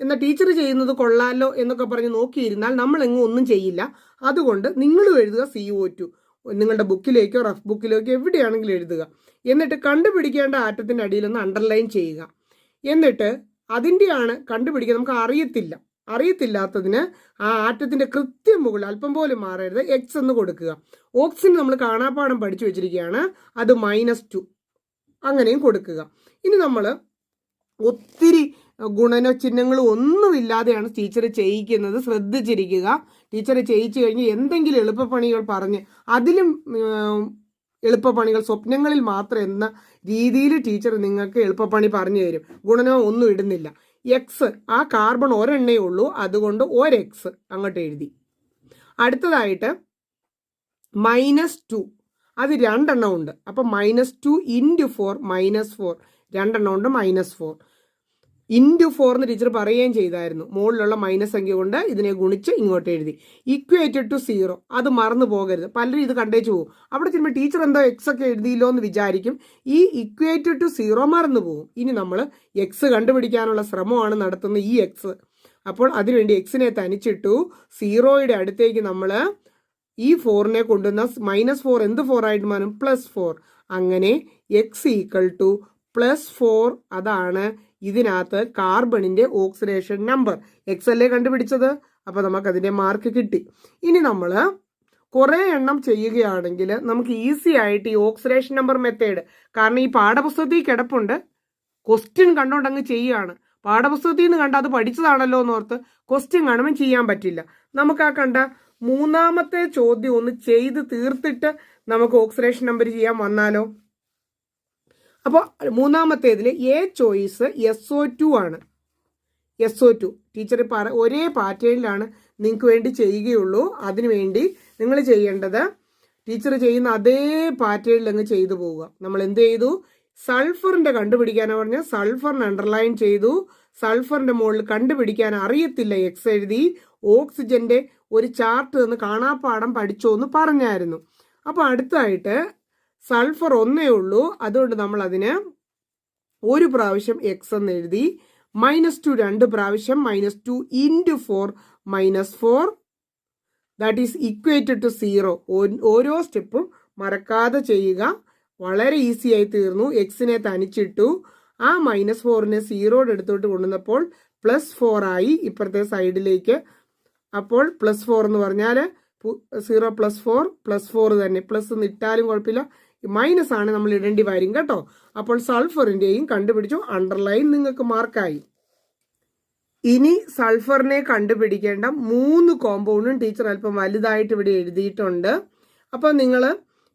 എന്നാൽ ടീച്ചർ ചെയ്യുന്നത് കൊള്ളാലോ എന്നൊക്കെ പറഞ്ഞ് നോക്കിയിരുന്നാൽ നമ്മൾ എങ്ങും ഒന്നും ചെയ്യില്ല. അതുകൊണ്ട് നിങ്ങളും എഴുതുക സി ഒ ടു നിങ്ങളുടെ ബുക്കിലേക്കോ റഫ് ബുക്കിലേക്കോ എവിടെയാണെങ്കിലും എഴുതുക. എന്നിട്ട് കണ്ടുപിടിക്കേണ്ട ആറ്റത്തിന്റെ അടിയിലൊന്ന് അണ്ടർലൈൻ ചെയ്യുക. എന്നിട്ട് അതിന്റെയാണ് കണ്ടുപിടിക്കുക നമുക്ക് അറിയത്തില്ല. അറിയത്തില്ലാത്തതിന് ആ ആറ്റത്തിന്റെ കൃത്യം മുകളിൽ അല്പം പോലും മാറരുത്. എക്സ് എന്ന് കൊടുക്കുക. ഓക്സിജൻ നമ്മൾ കാണാപ്പാടം പഠിച്ചു വെച്ചിരിക്കുകയാണ്. അത് മൈനസ് ടു അങ്ങനെയും കൊടുക്കുക. ഇനി നമ്മൾ ഒത്തിരി ഗുണന ചിഹ്നങ്ങൾ ഒന്നുമില്ലാതെയാണ് ടീച്ചർ ചെയ്യിക്കുന്നത്. ശ്രദ്ധിച്ചിരിക്കുക. ടീച്ചർ ചെയ്യിച്ചു കഴിഞ്ഞ് എന്തെങ്കിലും എളുപ്പപ്പണികൾ പറഞ്ഞ്. അതിലും എളുപ്പപ്പണികൾ സ്വപ്നങ്ങളിൽ മാത്രം എന്ന രീതിയിൽ ടീച്ചർ നിങ്ങൾക്ക് എളുപ്പപ്പണി പറഞ്ഞു തരും. ഗുണനോ ഒന്നും ഇടുന്നില്ല. എക്സ് ആ കാർബൺ ഒരെണ്ണേ ഉള്ളൂ. അതുകൊണ്ട് ഒരെക്സ് അങ്ങോട്ട് എഴുതി. അടുത്തതായിട്ട് മൈനസ് ടു അത് രണ്ടെണ്ണം ഉണ്ട്. അപ്പം minus two into four minus four രണ്ടെണ്ണം ഉണ്ട് മൈനസ് ഫോർ ഇന്റു ഫോർ എന്ന് ടീച്ചർ പറയുകയും ചെയ്തായിരുന്നു. മുകളിലുള്ള മൈനസ് സംഖ്യ കൊണ്ട് ഇതിനെ ഗുണിച്ച് ഇങ്ങോട്ട് എഴുതി. ഇക്വേറ്റഡ് ടു സീറോ അത് മറന്നു പോകരുത്. പലരും ഇത് കണ്ടേച്ചു പോകും. അവിടെ ചെല്ലുമ്പോൾ ടീച്ചർ എന്തോ എക്സ് ഒക്കെ എഴുതിയില്ലോ എന്ന് വിചാരിക്കും. ഈ ഇക്വേറ്റഡ് ടു സീറോ മറന്നു പോകും. ഇനി നമ്മൾ എക്സ് കണ്ടുപിടിക്കാനുള്ള ശ്രമമാണ് നടത്തുന്ന ഈ എക്സ് അപ്പോൾ അതിനുവേണ്ടി എക്സിനെ തനിച്ചിട്ടു സീറോയുടെ അടുത്തേക്ക് നമ്മൾ ഈ ഫോറിനെ കൊണ്ടുവന്ന മൈനസ് ഫോർ എന്ത് ഫോർ ആയിട്ട് മാറും? പ്ലസ് ഫോർ അങ്ങനെ x equal to plus four അതാണ് ഇതിനകത്ത് കാർബണിന്റെ ഓക്സിഡേഷൻ നമ്പർ. എക്സ് അല്ലേ കണ്ടുപിടിച്ചത്? അപ്പോൾ നമുക്ക് അതിന്റെ മാർക്ക് കിട്ടി. ഇനി നമ്മൾ കുറേ എണ്ണം ചെയ്യുകയാണെങ്കിൽ നമുക്ക് ഈസി ആയിട്ട് ഈ ഓക്സിഡേഷൻ നമ്പർ മെത്തേഡ് കാരണം ഈ പാഠപുസ്തകത്തിൽ കിടപ്പുണ്ട്. ക്വസ്റ്റ്യൻ കണ്ടുകൊണ്ടങ്ങ് ചെയ്യുകയാണ്. പാഠപുസ്തകത്തിൽ നിന്ന് കണ്ട അത് പഠിച്ചതാണല്ലോ എന്ന് ഓർത്ത് ക്വസ്റ്റ്യൻ കാണുമ്പോൾ ചെയ്യാൻ പറ്റില്ല. നമുക്ക് ആ കണ്ട മൂന്നാമത്തെ ചോദ്യം ഒന്ന് ചെയ്ത് തീർത്തിട്ട് നമുക്ക് ഓക്സിഡേഷൻ നമ്പർ ചെയ്യാൻ വന്നാലോ? അപ്പോൾ മൂന്നാമത്തേതിൽ a choice S O two ആണ്. എസ് ഒ ടു ടീച്ചർ പറ ഒരേ പാറ്റേണിലാണ് നിങ്ങൾക്ക് വേണ്ടി ചെയ്യുകയുള്ളൂ. അതിനുവേണ്ടി നിങ്ങൾ ചെയ്യേണ്ടത് ടീച്ചർ ചെയ്യുന്ന അതേ പാറ്റേണിൽ അങ്ങ് ചെയ്തു പോവുക. നമ്മൾ എന്ത് ചെയ്തു? സൾഫറിന്റെ കണ്ടുപിടിക്കാനാണ് പറഞ്ഞാൽ സൾഫറിന് അണ്ടർലൈൻ ചെയ്തു. സൾഫറിന്റെ മുകളിൽ കണ്ടുപിടിക്കാൻ അറിയത്തില്ല എക്സ് എഴുതി ഓക്സിജന്റെ ഒരു ചാർട്ട് എന്ന് കാണാപ്പാടം പഠിച്ചോ എന്ന് പറഞ്ഞായിരുന്നു. അപ്പോൾ അടുത്തായിട്ട് സൾഫർ ഒന്നേ ഉള്ളൂ. അതുകൊണ്ട് നമ്മൾ അതിന് ഒരു പ്രാവശ്യം എക്സ് എന്ന് എഴുതി മൈനസ് ടു രണ്ട് പ്രാവശ്യം minus two into four minus four that is equated to zero ഓരോ സ്റ്റെപ്പും മറക്കാതെ ചെയ്യുക. വളരെ ഈസി ആയി തീർന്നു. എക്സിനെ തനിച്ചിട്ടു. ആ മൈനസ് ഫോറിനെ സീറോയുടെ അടുത്തോട്ട് കൊണ്ടുവന്നപ്പോൾ പ്ലസ് ഫോർ ആയി ഇപ്പുറത്തെ സൈഡിലേക്ക് അപ്പോൾ പ്ലസ് ഫോർ എന്ന് പറഞ്ഞാൽ zero plus four plus four തന്നെ. പ്ലസ് ഇട്ടാലും കുഴപ്പമില്ല. മൈനസ് ആണ് നമ്മൾ ഇടേണ്ടി വരും കേട്ടോ. അപ്പോൾ സൾഫറിന്റെയും കണ്ടുപിടിച്ചു. അണ്ടർലൈൻ നിങ്ങൾക്ക് മാർക്കായി ഇനി സൾഫറിനെ കണ്ടുപിടിക്കേണ്ട മൂന്ന് കോമ്പൗണ്ടും ടീച്ചർ അല്പം വലുതായിട്ട് ഇവിടെ എഴുതിയിട്ടുണ്ട്. അപ്പോൾ നിങ്ങൾ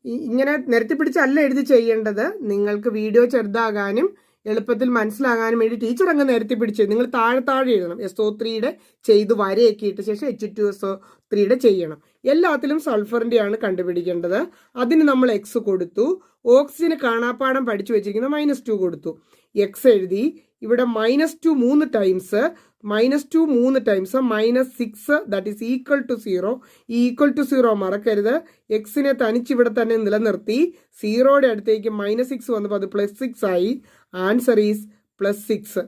ഇങ്ങനെ നിരത്തി പിടിച്ചല്ല എഴുതി ചെയ്യേണ്ടത്. നിങ്ങൾക്ക് വീഡിയോ ചെറുതാകാനും എളുപ്പത്തിൽ മനസ്സിലാകാനും വേണ്ടി ടീച്ചർ അങ്ങ് നിരത്തി പിടിച്ച് നിങ്ങൾ താഴെ താഴെ എഴുതണം. എസ് ഒ ത്രീയുടെ ചെയ്ത് വരയൊക്കെ ഇട്ട ശേഷം എച്ച് ടു എസ് ഒ ത്രീയുടെ ചെയ്യണം. എല്ലാത്തിലും സൾഫറിന്റെ ആണ് കണ്ടുപിടിക്കേണ്ടത്. അതിന് നമ്മൾ എക്സ് കൊടുത്തു. ഓക്സിജന് കാണാപ്പാടം പഠിച്ചു വെച്ചിരിക്കുന്ന മൈനസ് ടു കൊടുത്തു. എക്സ് എഴുതി. ഇവിടെ മൈനസ് ടു മൂന്ന് ടൈംസ് മൈനസ് ടു മൂന്ന് times minus six that is equal to zero equal to zero മറക്കരുത്. എക്സിനെ തനിച്ച് ഇവിടെ തന്നെ നിലനിർത്തി. സീറോയുടെ അടുത്തേക്ക് മൈനസ് സിക്സ് വന്നപ്പോൾ അത് പ്ലസ് സിക്സ് ആയി. ആൻസർ ഈസ് പ്ലസ് സിക്സ്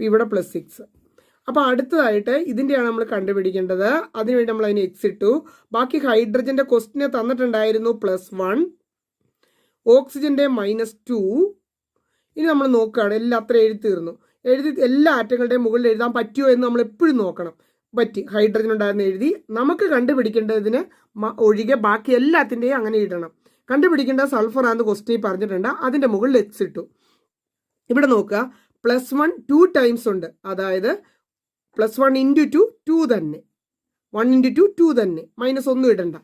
ഇവിടെ പ്ലസ് സിക്സ് അപ്പോൾ അടുത്തതായിട്ട് ഇതിന്റെയാണ് നമ്മൾ കണ്ടുപിടിക്കേണ്ടത്. അതിനുവേണ്ടി നമ്മൾ അതിന് എക്സ് ഇട്ടു. ബാക്കി ഹൈഡ്രജന്റെ ക്വസ്റ്റിനെ തന്നിട്ടുണ്ടായിരുന്നു പ്ലസ് വൺ ഓക്സിജന്റെ മൈനസ് ടു ഇനി നമ്മൾ നോക്കുകയാണ് എല്ലാം അത്ര എഴുതി തീർന്നു. എഴുതി എല്ലാ ആറ്റങ്ങളുടെയും മുകളിൽ എഴുതാൻ പറ്റുമോ എന്ന് നമ്മൾ എപ്പോഴും നോക്കണം. പറ്റി ഹൈഡ്രജൻ ഉണ്ടായിരുന്നു എഴുതി. നമുക്ക് കണ്ടുപിടിക്കേണ്ടതിന് ഒഴികെ ബാക്കി എല്ലാത്തിന്റെയും അങ്ങനെ ഇടണം കണ്ടുപിടിക്കേണ്ട സൾഫർ ആണെന്ന് ക്വസ്റ്റ്യൻ പറഞ്ഞിട്ടുണ്ട്. അതിന്റെ മുകളിൽ എക്സ് ഇട്ടു. ഇവിടെ നോക്കുക പ്ലസ് വൺ ടു ടൈംസ് ഉണ്ട്. അതായത് plus one into two two തന്നെ. വൺ ഇന്റു ടു ടു തന്നെ. മൈനസ് ഒന്നും ഇടണ്ട.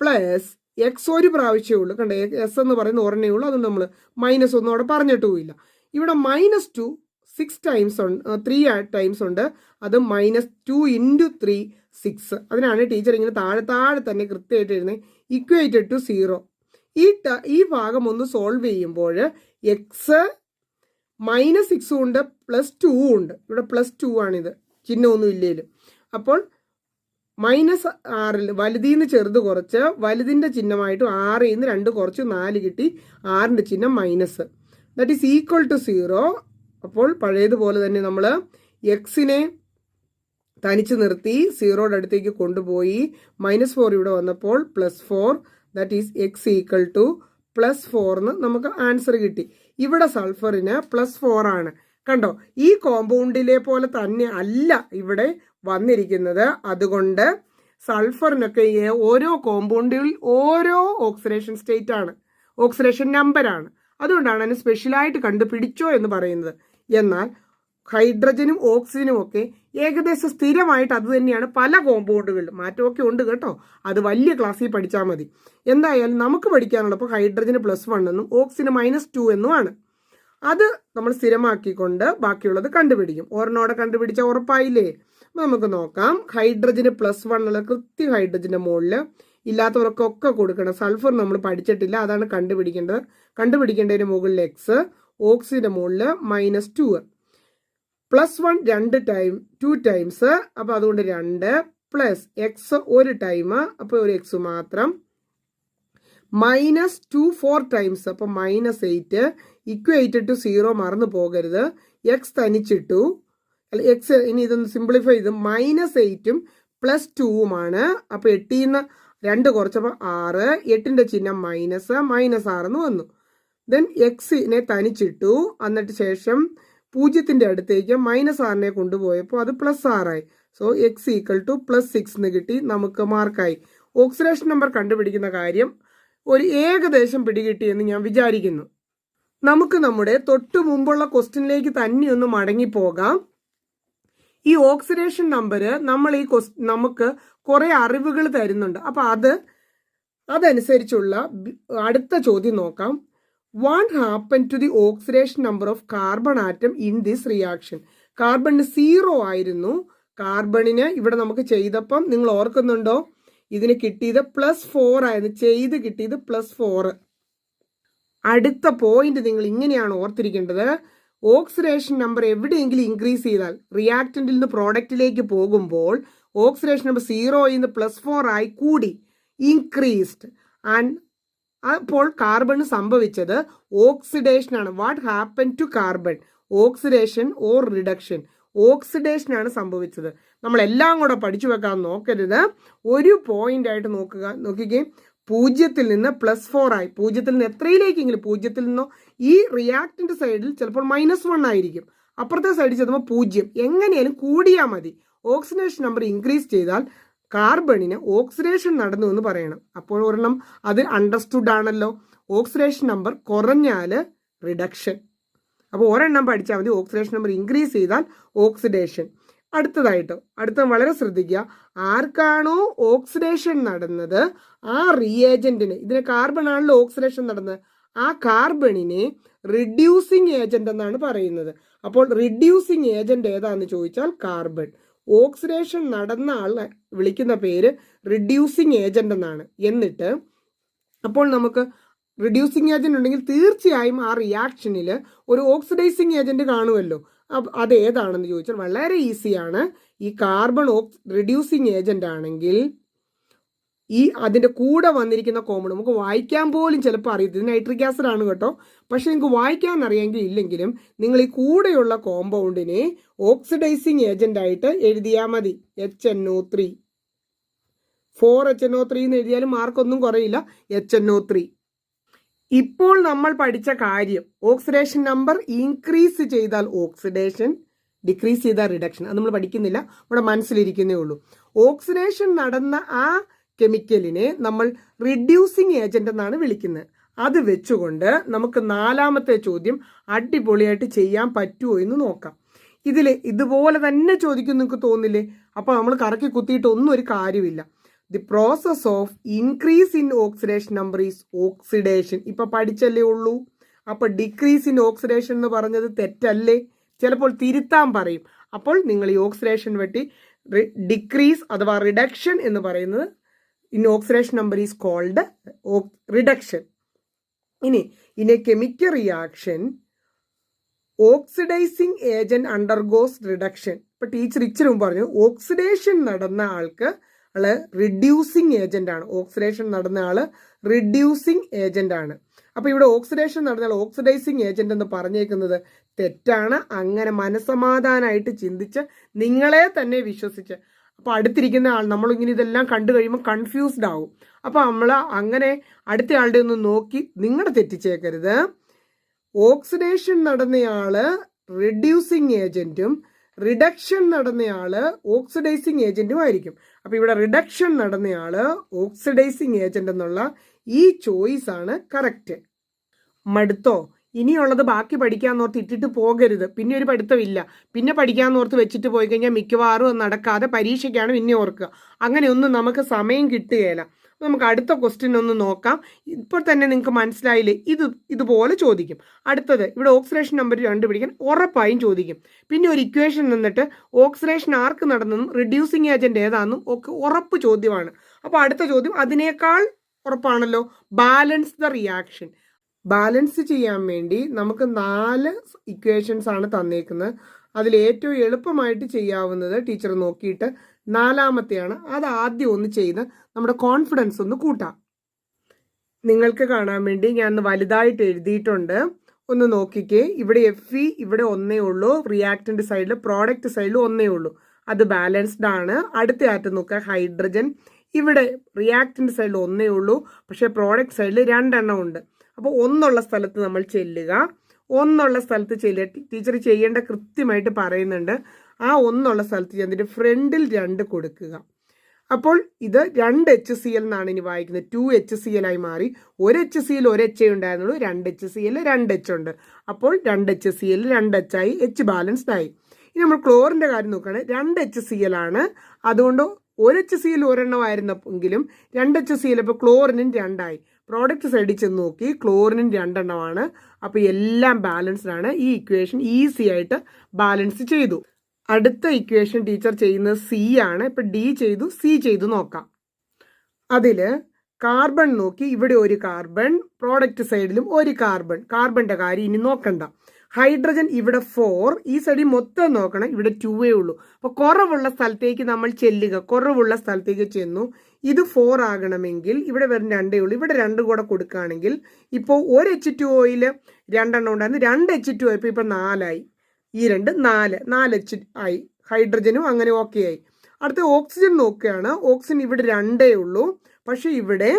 പ്ലസ് എക്സ് ഒരു പ്രാവശ്യമേ ഉള്ളൂ. കണ്ടേ എസ് എന്ന് പറയുന്ന ഒരെണ്ണേ ഉള്ളൂ. അതുകൊണ്ട് നമ്മൾ മൈനസ് ഒന്നും അവിടെ പറഞ്ഞിട്ടുമില്ല ഇവിടെ മൈനസ് ടു സിക്സ് ടൈംസ് ഉണ്ട് ത്രീ ടൈംസ് ഉണ്ട്. അത് minus two into three six അതിനാണ് ടീച്ചർ ഇങ്ങനെ താഴെ താഴെ തന്നെ കൃത്യമായിട്ട് എഴുതുന്നത് ഇക്വേറ്റഡ് ടു സീറോ ഈ ഈ ഭാഗം ഒന്ന് സോൾവ് ചെയ്യുമ്പോൾ എക്സ് മൈനസ് സിക്സും ഉണ്ട് പ്ലസ് ടു ഉണ്ട്. ഇവിടെ പ്ലസ് ടു ആണിത്. ചിഹ്നമൊന്നും ഇല്ലേലും. അപ്പോൾ മൈനസ് ആറിൽ വലുതിൽ നിന്ന് ചെറുത് കുറച്ച് വലുതിന്റെ ചിഹ്നമായിട്ട് ആറിൽ നിന്ന് രണ്ട് കുറച്ച് നാല് കിട്ടി ആറിന്റെ ചിഹ്നം minus. That is equal to zero അപ്പോൾ പഴയതുപോലെ തന്നെ നമ്മൾ എക്സിനെ തനിച്ച് നിർത്തി സീറോയുടെ അടുത്തേക്ക് കൊണ്ടുപോയി മൈനസ് ഫോർ ഇവിടെ വന്നപ്പോൾ plus four that is x equal to plus ഫോർന്ന് നമുക്ക് ആൻസർ കിട്ടി. ഇവിടെ സൾഫറിന് പ്ലസ് ഫോർ ആണ്. കണ്ടോ? ഈ കോമ്പൗണ്ടിലെ പോലെ തന്നെ അല്ല ഇവിടെ വന്നിരിക്കുന്നത്. അതുകൊണ്ട് സൾഫറിനൊക്കെ ഓരോ കോമ്പൗണ്ടിൽ ഓരോ ഓക്സിഡേഷൻ സ്റ്റേറ്റ് ആണ്. ഓക്സിഡേഷൻ നമ്പറാണ് അതുകൊണ്ടാണ് അതിന് സ്പെഷ്യലായിട്ട് കണ്ടുപിടിച്ചോ എന്ന് പറയുന്നത്. എന്നാൽ ഹൈഡ്രജനും ഓക്സിജനും ഒക്കെ ഏകദേശം സ്ഥിരമായിട്ട് അത് തന്നെയാണ് പല കോമ്പൗണ്ടുകളിലും മാറ്റമൊക്കെ ഉണ്ട് കേട്ടോ. അത് വലിയ ക്ലാസ്സിൽ പഠിച്ചാൽ മതി. എന്തായാലും നമുക്ക് പഠിക്കാനുള്ളപ്പോൾ ഹൈഡ്രജന് പ്ലസ് വൺ എന്നും ഓക്സിജന് മൈനസ് ടു എന്നുമാണ് അത് നമ്മൾ സ്ഥിരമാക്കിക്കൊണ്ട് ബാക്കിയുള്ളത് കണ്ടുപിടിക്കും. ഒരെണ്ണോടെ കണ്ടുപിടിച്ച ഉറപ്പായില്ലേ? അപ്പം നമുക്ക് നോക്കാം. ഹൈഡ്രജന് പ്ലസ് വൺ ഉള്ള കൃത്യ ഹൈഡ്രജന്റെ മുകളിൽ ഇല്ലാത്തവർക്കൊക്കെ കൊടുക്കണം സൾഫർ നമ്മൾ പഠിച്ചിട്ടില്ല. അതാണ് കണ്ടുപിടിക്കേണ്ടത്. കണ്ടുപിടിക്കേണ്ടതിന് മുകളിൽ എക്സ് ഓക്സിജന്റെ മുകളിൽ മൈനസ് ടു പ്ലസ് വൺ രണ്ട് ടൈം ടു ടൈംസ് അപ്പോൾ അതുകൊണ്ട് രണ്ട് പ്ലസ് എക്സ് ഒരു ടൈം അപ്പോൾ ഒരു എക്സ് മാത്രം. മൈനസ് ടു ഫോർ ടൈംസ് അപ്പോൾ minus eight equate to zero മറന്നു പോകരുത്. എക്സ് തനിച്ചിട്ടു. അല്ല എക്സ് ഇനി ഇതൊന്ന് സിംപ്ലിഫൈ ചെയ്ത്. മൈനസ് എയ്റ്റും പ്ലസ് ടൂവുമാണ് അപ്പോൾ എട്ടിൽ നിന്ന് രണ്ട് കുറച്ചപ്പോൾ ആറ്. എട്ടിന്റെ ചിഹ്നം മൈനസ് മൈനസ് ആറെന്ന് വന്നു. ദെൻ എക്സിനെ തനിച്ചിട്ടു. എന്നിട്ട് ശേഷം പൂജ്യത്തിന്റെ അടുത്തേക്ക് മൈനസ് ആറിനെ കൊണ്ടുപോയപ്പോൾ അത് plus ആറായി. So x equal to plus six എന്ന് കിട്ടി. നമുക്ക് മാർക്കായി ഓക്സിഡേഷൻ നമ്പർ കണ്ടുപിടിക്കുന്ന കാര്യം ഒരു ഏകദേശം പിടികിട്ടിയെന്ന് ഞാൻ വിചാരിക്കുന്നു. നമുക്ക് നമ്മുടെ തൊട്ടു മുമ്പുള്ള ക്വസ്റ്റ്യനിലേക്ക് തന്നെ ഒന്ന് മടങ്ങിപ്പോകാം. ഈ ഓക്സിഡേഷൻ നമ്പർ നമ്മൾ ഈ നമുക്ക് കുറേ അറിവുകൾ തരുന്നുണ്ട്. അപ്പൊ അത് അതനുസരിച്ചുള്ള അടുത്ത ചോദ്യം നോക്കാം. What happen to the oxidation number of carbon atom in this reaction കാർബണിന് zero ആയിരുന്നു. കാർബണിന് ഇവിടെ നമുക്ക് ചെയ്തപ്പം നിങ്ങൾ ഓർക്കുന്നുണ്ടോ? ഇതിന് കിട്ടിയത് പ്ലസ് ഫോർ ആയിരുന്നു. ചെയ്ത് കിട്ടിയത് പ്ലസ് ഫോർ അടുത്ത പോയിന്റ് നിങ്ങൾ ഇങ്ങനെയാണ് ഓർത്തിരിക്കേണ്ടത്. ഓക്സിഡേഷൻ നമ്പർ എവിടെയെങ്കിലും ഇൻക്രീസ് ചെയ്താൽ റിയാക്ടന്റിൽ നിന്ന് പ്രോഡക്റ്റിലേക്ക് പോകുമ്പോൾ ഓക്സിഡേഷൻ നമ്പർ സീറോയിൽ നിന്ന് പ്ലസ് ഫോർ ആയി കൂടി ഇൻക്രീസ്ഡ് ആൻഡ് അപ്പോൾ കാർബൺ സംഭവിച്ചത് ഓക്സിഡേഷൻ ആണ്. What happen to carbon oxidation or reduction oxidation ആണ് സംഭവിച്ചത്. നമ്മൾ എല്ലാം കൂടെ പഠിച്ചു വെക്കാൻ നോക്കരുത്. ഒരു പോയിന്റ് ആയിട്ട് നോക്കുക നോക്കിക്കേ. പൂജ്യത്തിൽ നിന്ന് പ്ലസ് ഫോർ ആയി. പൂജ്യത്തിൽ നിന്ന് എത്രയിലേക്കെങ്കിലും പൂജ്യത്തിൽ നിന്നോ ഈ റിയാക്ടിന്റെ സൈഡിൽ ചിലപ്പോൾ മൈനസ് വൺ ആയിരിക്കും. അപ്പുറത്തെ സൈഡിൽ ചെല്ലുമ്പോൾ പൂജ്യം. എങ്ങനെയാലും കൂടിയാൽ മതി. ഓക്സിഡേഷൻ നമ്പർ ഇൻക്രീസ് ചെയ്താൽ കാർബണിന് ഓക്സിഡേഷൻ നടന്നു എന്ന് പറയണം. അപ്പോൾ ഒരെണ്ണം അത് അണ്ടർസ്റ്റുഡ് ആണല്ലോ. ഓക്സിഡേഷൻ നമ്പർ കുറഞ്ഞാൽ റിഡക്ഷൻ അപ്പോൾ ഒരെണ്ണം പഠിച്ചാൽ മതി. ഓക്സിഡേഷൻ നമ്പർ ഇൻക്രീസ് ചെയ്താൽ ഓക്സിഡേഷൻ അടുത്തതായിട്ട് അടുത്ത വളരെ ശ്രദ്ധിക്കുക. ആർക്കാണോ ഓക്സിഡേഷൻ നടന്നത് ആ റിയേജന്റിന് ഇതിന് കാർബൺ ആണല്ലോ ഓക്സിഡേഷൻ നടന്നത് ആ കാർബണിനെ റിഡ്യൂസിങ് ഏജന്റ് എന്നാണ് പറയുന്നത്. അപ്പോൾ റിഡ്യൂസിങ് ഏജന്റ് ഏതാന്ന് ചോദിച്ചാൽ കാർബൺ ഓക്സിഡേഷൻ നടന്ന ആളെ വിളിക്കുന്ന പേര് റിഡ്യൂസിങ് ഏജന്റ് എന്നാണ്. എന്നിട്ട് അപ്പോൾ നമുക്ക് റിഡ്യൂസിങ് ഏജന്റ് ഉണ്ടെങ്കിൽ തീർച്ചയായും ആ റിയാക്ഷനിൽ ഒരു ഓക്സിഡൈസിങ് ഏജന്റ് കാണുമല്ലോ. അത് ഏതാണെന്ന് ചോദിച്ചാൽ വളരെ ഈസിയാണ്. ഈ കാർബൺ ഓക്സ് റിഡ്യൂസിങ് ഏജന്റ് ആണെങ്കിൽ ഈ അതിന്റെ കൂടെ വന്നിരിക്കുന്ന കോമ്പൗണ്ട് നമുക്ക് വായിക്കാൻ പോലും ചിലപ്പോൾ അറിയത്തില്ല. നൈട്രിക് ആസിഡ് ആണ് കേട്ടോ. പക്ഷെ നിങ്ങൾക്ക് വായിക്കാൻ അറിയാമെങ്കിൽ ഇല്ലെങ്കിലും നിങ്ങൾ ഈ കൂടെയുള്ള കോമ്പൗണ്ടിനെ ഓക്സിഡൈസിങ് ഏജന്റ് ആയിട്ട് എഴുതിയാൽ മതി. H N O three four H N O three എന്ന് എഴുതിയാലും മാർക്കൊന്നും കുറയില്ല. എച്ച് എൻ ഒ ത്രീ ഇപ്പോൾ നമ്മൾ പഠിച്ച കാര്യം ഓക്സിഡേഷൻ നമ്പർ ഇൻക്രീസ് ചെയ്താൽ ഓക്സിഡേഷൻ ഡിക്രീസ് ചെയ്താൽ റിഡക്ഷൻ അത് നമ്മൾ പഠിക്കുന്നില്ല നമ്മുടെ മനസ്സിലിരിക്കുന്നേ ഉള്ളൂ. ഓക്സിഡേഷൻ നടന്ന ആ കെമിക്കലിനെ നമ്മൾ റിഡ്യൂസിങ് ഏജന്റ് എന്നാണ് വിളിക്കുന്നത്. അത് വെച്ചുകൊണ്ട് നമുക്ക് നാലാമത്തെ ചോദ്യം അടിപൊളിയായിട്ട് ചെയ്യാൻ പറ്റുമോ എന്ന് നോക്കാം. ഇതിൽ ഇതുപോലെ തന്നെ ചോദിക്കും നിങ്ങൾക്ക് തോന്നില്ലേ? അപ്പോൾ നമ്മൾ കറക്കി കുത്തിയിട്ട് ഒന്നും ഒരു കാര്യമില്ല. The process of increase in oxidation number is oxidation ഇപ്പൊ പഠിച്ചല്ലേ ഉള്ളൂ. അപ്പൊ ഡിക്രീസ് ഇൻ ഓക്സിഡേഷൻ എന്ന് പറഞ്ഞത് തെറ്റല്ലേ? ചിലപ്പോൾ തിരുത്താൻ പറയും. അപ്പോൾ നിങ്ങൾ ഈ ഓക്സിഡേഷൻ വെട്ടി ഡിക്രീസ് അഥവാ റിഡക്ഷൻ എന്ന് പറയുന്നത് in oxidation number is called reduction ഇനി in a chemical reaction oxidising agent undergoes reduction ഇപ്പൊ ടീച്ചർ ഇച്ചിരി മുമ്പ് പറഞ്ഞു ഓക്സിഡേഷൻ നടന്ന ആൾക്ക് ആൾ റിഡ്യൂസിങ് ഏജന്റ് ആണ്. ഓക്സിഡേഷൻ നടന്ന ആൾ റിഡ്യൂസിങ് ഏജന്റ് ആണ്. അപ്പൊ ഇവിടെ ഓക്സിഡേഷൻ നടന്നാൽ ഓക്സിഡൈസിങ് ഏജന്റ് എന്ന് പറഞ്ഞേക്കുന്നത് തെറ്റാണ്. അങ്ങനെ മനസമാധാനമായിട്ട് ചിന്തിച്ച് നിങ്ങളെ തന്നെ വിശ്വസിച്ച്. അപ്പൊ അടുത്തിരിക്കുന്ന ആൾ നമ്മൾ ഇങ്ങനെ ഇതെല്ലാം കണ്ടു കഴിയുമ്പോൾ കൺഫ്യൂസ്ഡ് ആവും. അപ്പൊ നമ്മൾ അങ്ങനെ അടുത്ത ആളുടെ ഒന്ന് നോക്കി നിങ്ങളുടെ തെറ്റിച്ചേക്കരുത്. ഓക്സിഡേഷൻ നടന്നയാൾ റിഡ്യൂസിങ് ഏജന്റും റിഡക്ഷൻ നടന്നയാൾ ഓക്സിഡൈസിങ് ഏജന്റും ആയിരിക്കും അപ്പോൾ ഇവിടെ റിഡക്ഷൻ നടന്നയാൾ ഓക്സിഡൈസിങ് ഏജന്റ് എന്നുള്ള ഈ ചോയ്സ് ആണ് കറക്റ്റ് മടുത്തോ? ഇനിയുള്ളത് ബാക്കി പഠിക്കാമെന്നോർത്ത് ഇട്ടിട്ട് പോകരുത്. പിന്നെ ഒരു പഠിത്തമില്ല. പിന്നെ പഠിക്കാമെന്നോർത്ത് വെച്ചിട്ട് പോയി കഴിഞ്ഞാൽ മിക്കവാറും നടക്കാതെ പരീക്ഷയ്ക്കാണ് പിന്നെ ഓർക്കുക. അങ്ങനെയൊന്നും നമുക്ക് സമയം കിട്ടുകയില്ല നമുക്ക് അടുത്ത ക്വസ്റ്റ്യൻ ഒന്ന് നോക്കാം. ഇപ്പോൾ തന്നെ നിങ്ങൾക്ക് മനസ്സിലായില്ലേ? ഇത് ഇതുപോലെ ചോദിക്കും. അടുത്തത് ഇവിടെ ഓക്സിഡേഷൻ നമ്പർ കണ്ടുപിടിക്കാൻ ഉറപ്പായും ചോദിക്കും. പിന്നെ ഒരു ഇക്വേഷൻ നിന്നിട്ട് ഓക്സിഡേഷൻ ആർക്ക് നടന്നെന്നും റിഡ്യൂസിങ് ഏജന്റ് ഏതാണെന്നും ഒക്കെ ഉറപ്പ് ചോദ്യമാണ്. അപ്പോൾ അടുത്ത ചോദ്യം അതിനേക്കാൾ ഉറപ്പാണല്ലോ ബാലൻസ് ദ റിയാക്ഷൻ ബാലൻസ് ചെയ്യാൻ വേണ്ടി നമുക്ക് നാല് ഇക്വേഷൻസ് ആണ് തന്നേക്കുന്നത്. അതിൽ ഏറ്റവും എളുപ്പമായിട്ട് ചെയ്യാവുന്നത് ടീച്ചർ നോക്കിയിട്ട് നാലാമത്തെയാണ്. അത് ആദ്യം ഒന്ന് ചെയ്ത് നമ്മുടെ കോൺഫിഡൻസ് ഒന്ന് കൂട്ടാം. നിങ്ങൾക്ക് കാണാൻ വേണ്ടി ഞാൻ വലുതായിട്ട് എഴുതിയിട്ടുണ്ട്. ഒന്ന് നോക്കിക്കേ. ഇവിടെ എഫ് ഇ ഇവിടെ ഒന്നേ ഉള്ളൂ. റിയാക്ടിന്റെ സൈഡിൽ പ്രോഡക്റ്റ് സൈഡിൽ ഒന്നേ ഉള്ളൂ. അത് ബാലൻസ്ഡ് ആണ്. അടുത്ത ആറ്റം നോക്കുക. ഹൈഡ്രജൻ ഇവിടെ റിയാക്ടിന്റെ സൈഡിൽ ഒന്നേ ഉള്ളൂ. പക്ഷേ പ്രോഡക്റ്റ് സൈഡിൽ രണ്ടെണ്ണം ഉണ്ട്. അപ്പോൾ ഒന്നുള്ള സ്ഥലത്ത് നമ്മൾ ചെല്ലുക. ഒന്നുള്ള സ്ഥലത്ത് ചെല്ലുക ടീച്ചർ ചെയ്യേണ്ട കൃത്യമായിട്ട് പറയുന്നുണ്ട്. ആ ഒന്നുള്ള സ്ഥലത്ത് ചെന്നിട്ട് ഫ്രണ്ടിൽ രണ്ട് കൊടുക്കുക. അപ്പോൾ ഇത് രണ്ട് എച്ച് സി എൽ എന്നാണ് ഇനി വായിക്കുന്നത്. ടു എച്ച് സി എൽ ആയി മാറി. ഒരു എച്ച് സി എൽ ഒരു എച്ച് ഉണ്ടായിരുന്നുള്ളൂ. രണ്ട് എച്ച് സി എൽ രണ്ട് എച്ച് ഉണ്ട്. അപ്പോൾ രണ്ട് എച്ച് സി എൽ രണ്ട് എച്ച് ആയി എച്ച് ബാലൻസ്ഡ് ആയി. ഇനി നമ്മൾ ക്ലോറിന്റെ കാര്യം നോക്കുകയാണെങ്കിൽ രണ്ട് എച്ച് സി എൽ ആണ്. അതുകൊണ്ട് ഒരു എച്ച് സി എൽ ഒരെണ്ണമായിരുന്നെങ്കിലും രണ്ട് എച്ച് സി എൽ ഇപ്പോൾ ക്ലോറിനും രണ്ടായി. പ്രോഡക്റ്റ് സൈഡിൽ ചെന്ന് നോക്കി. ക്ലോറിനും രണ്ടെണ്ണമാണ്. അപ്പോൾ എല്ലാം ബാലൻസ്ഡ് ആണ്. ഈ ഇക്വേഷൻ ഈസി ആയിട്ട് ബാലൻസ് ചെയ്തു. അടുത്ത ഇക്വേഷൻ ടീച്ചർ ചെയ്യുന്നത് സി ആണ്. ഇപ്പം ഡി ചെയ്തു സി ചെയ്തു നോക്കാം. അതിൽ കാർബൺ നോക്കി ഇവിടെ ഒരു കാർബൺ പ്രോഡക്റ്റ് സൈഡിലും ഒരു കാർബൺ കാർബണിന്റെ കാര്യം ഇനി നോക്കണ്ട. ഹൈഡ്രജൻ ഇവിടെ ഫോർ ഈ സൈഡിൽ മൊത്തം നോക്കണം. ഇവിടെ ടൂവേ ഉള്ളൂ. അപ്പോൾ കുറവുള്ള സ്ഥലത്തേക്ക് നമ്മൾ ചെല്ലുക. കുറവുള്ള സ്ഥലത്തേക്ക് ചെന്നു. ഇത് ഫോർ ആകണമെങ്കിൽ ഇവിടെ വെറും രണ്ടേ ഉള്ളൂ. ഇവിടെ രണ്ടും കൂടെ കൊടുക്കുകയാണെങ്കിൽ ഇപ്പോൾ ഒരു എച്ച് ടു ഓയിൽ രണ്ടെണ്ണം ഉണ്ടായിരുന്നു. രണ്ട് എച്ച് ടു ഇപ്പോൾ ഇപ്പൊ നാലായി. ഈ രണ്ട് നാല് നാല് എച്ച് ആയി. ഹൈഡ്രജനും അങ്ങനെ ഓക്കെ ആയി. അടുത്ത ഓക്സിജൻ നോക്കുകയാണ്. ഓക്സിജൻ ഇവിടെ രണ്ടേ ഉള്ളൂ. പക്ഷെ ഇവിടെ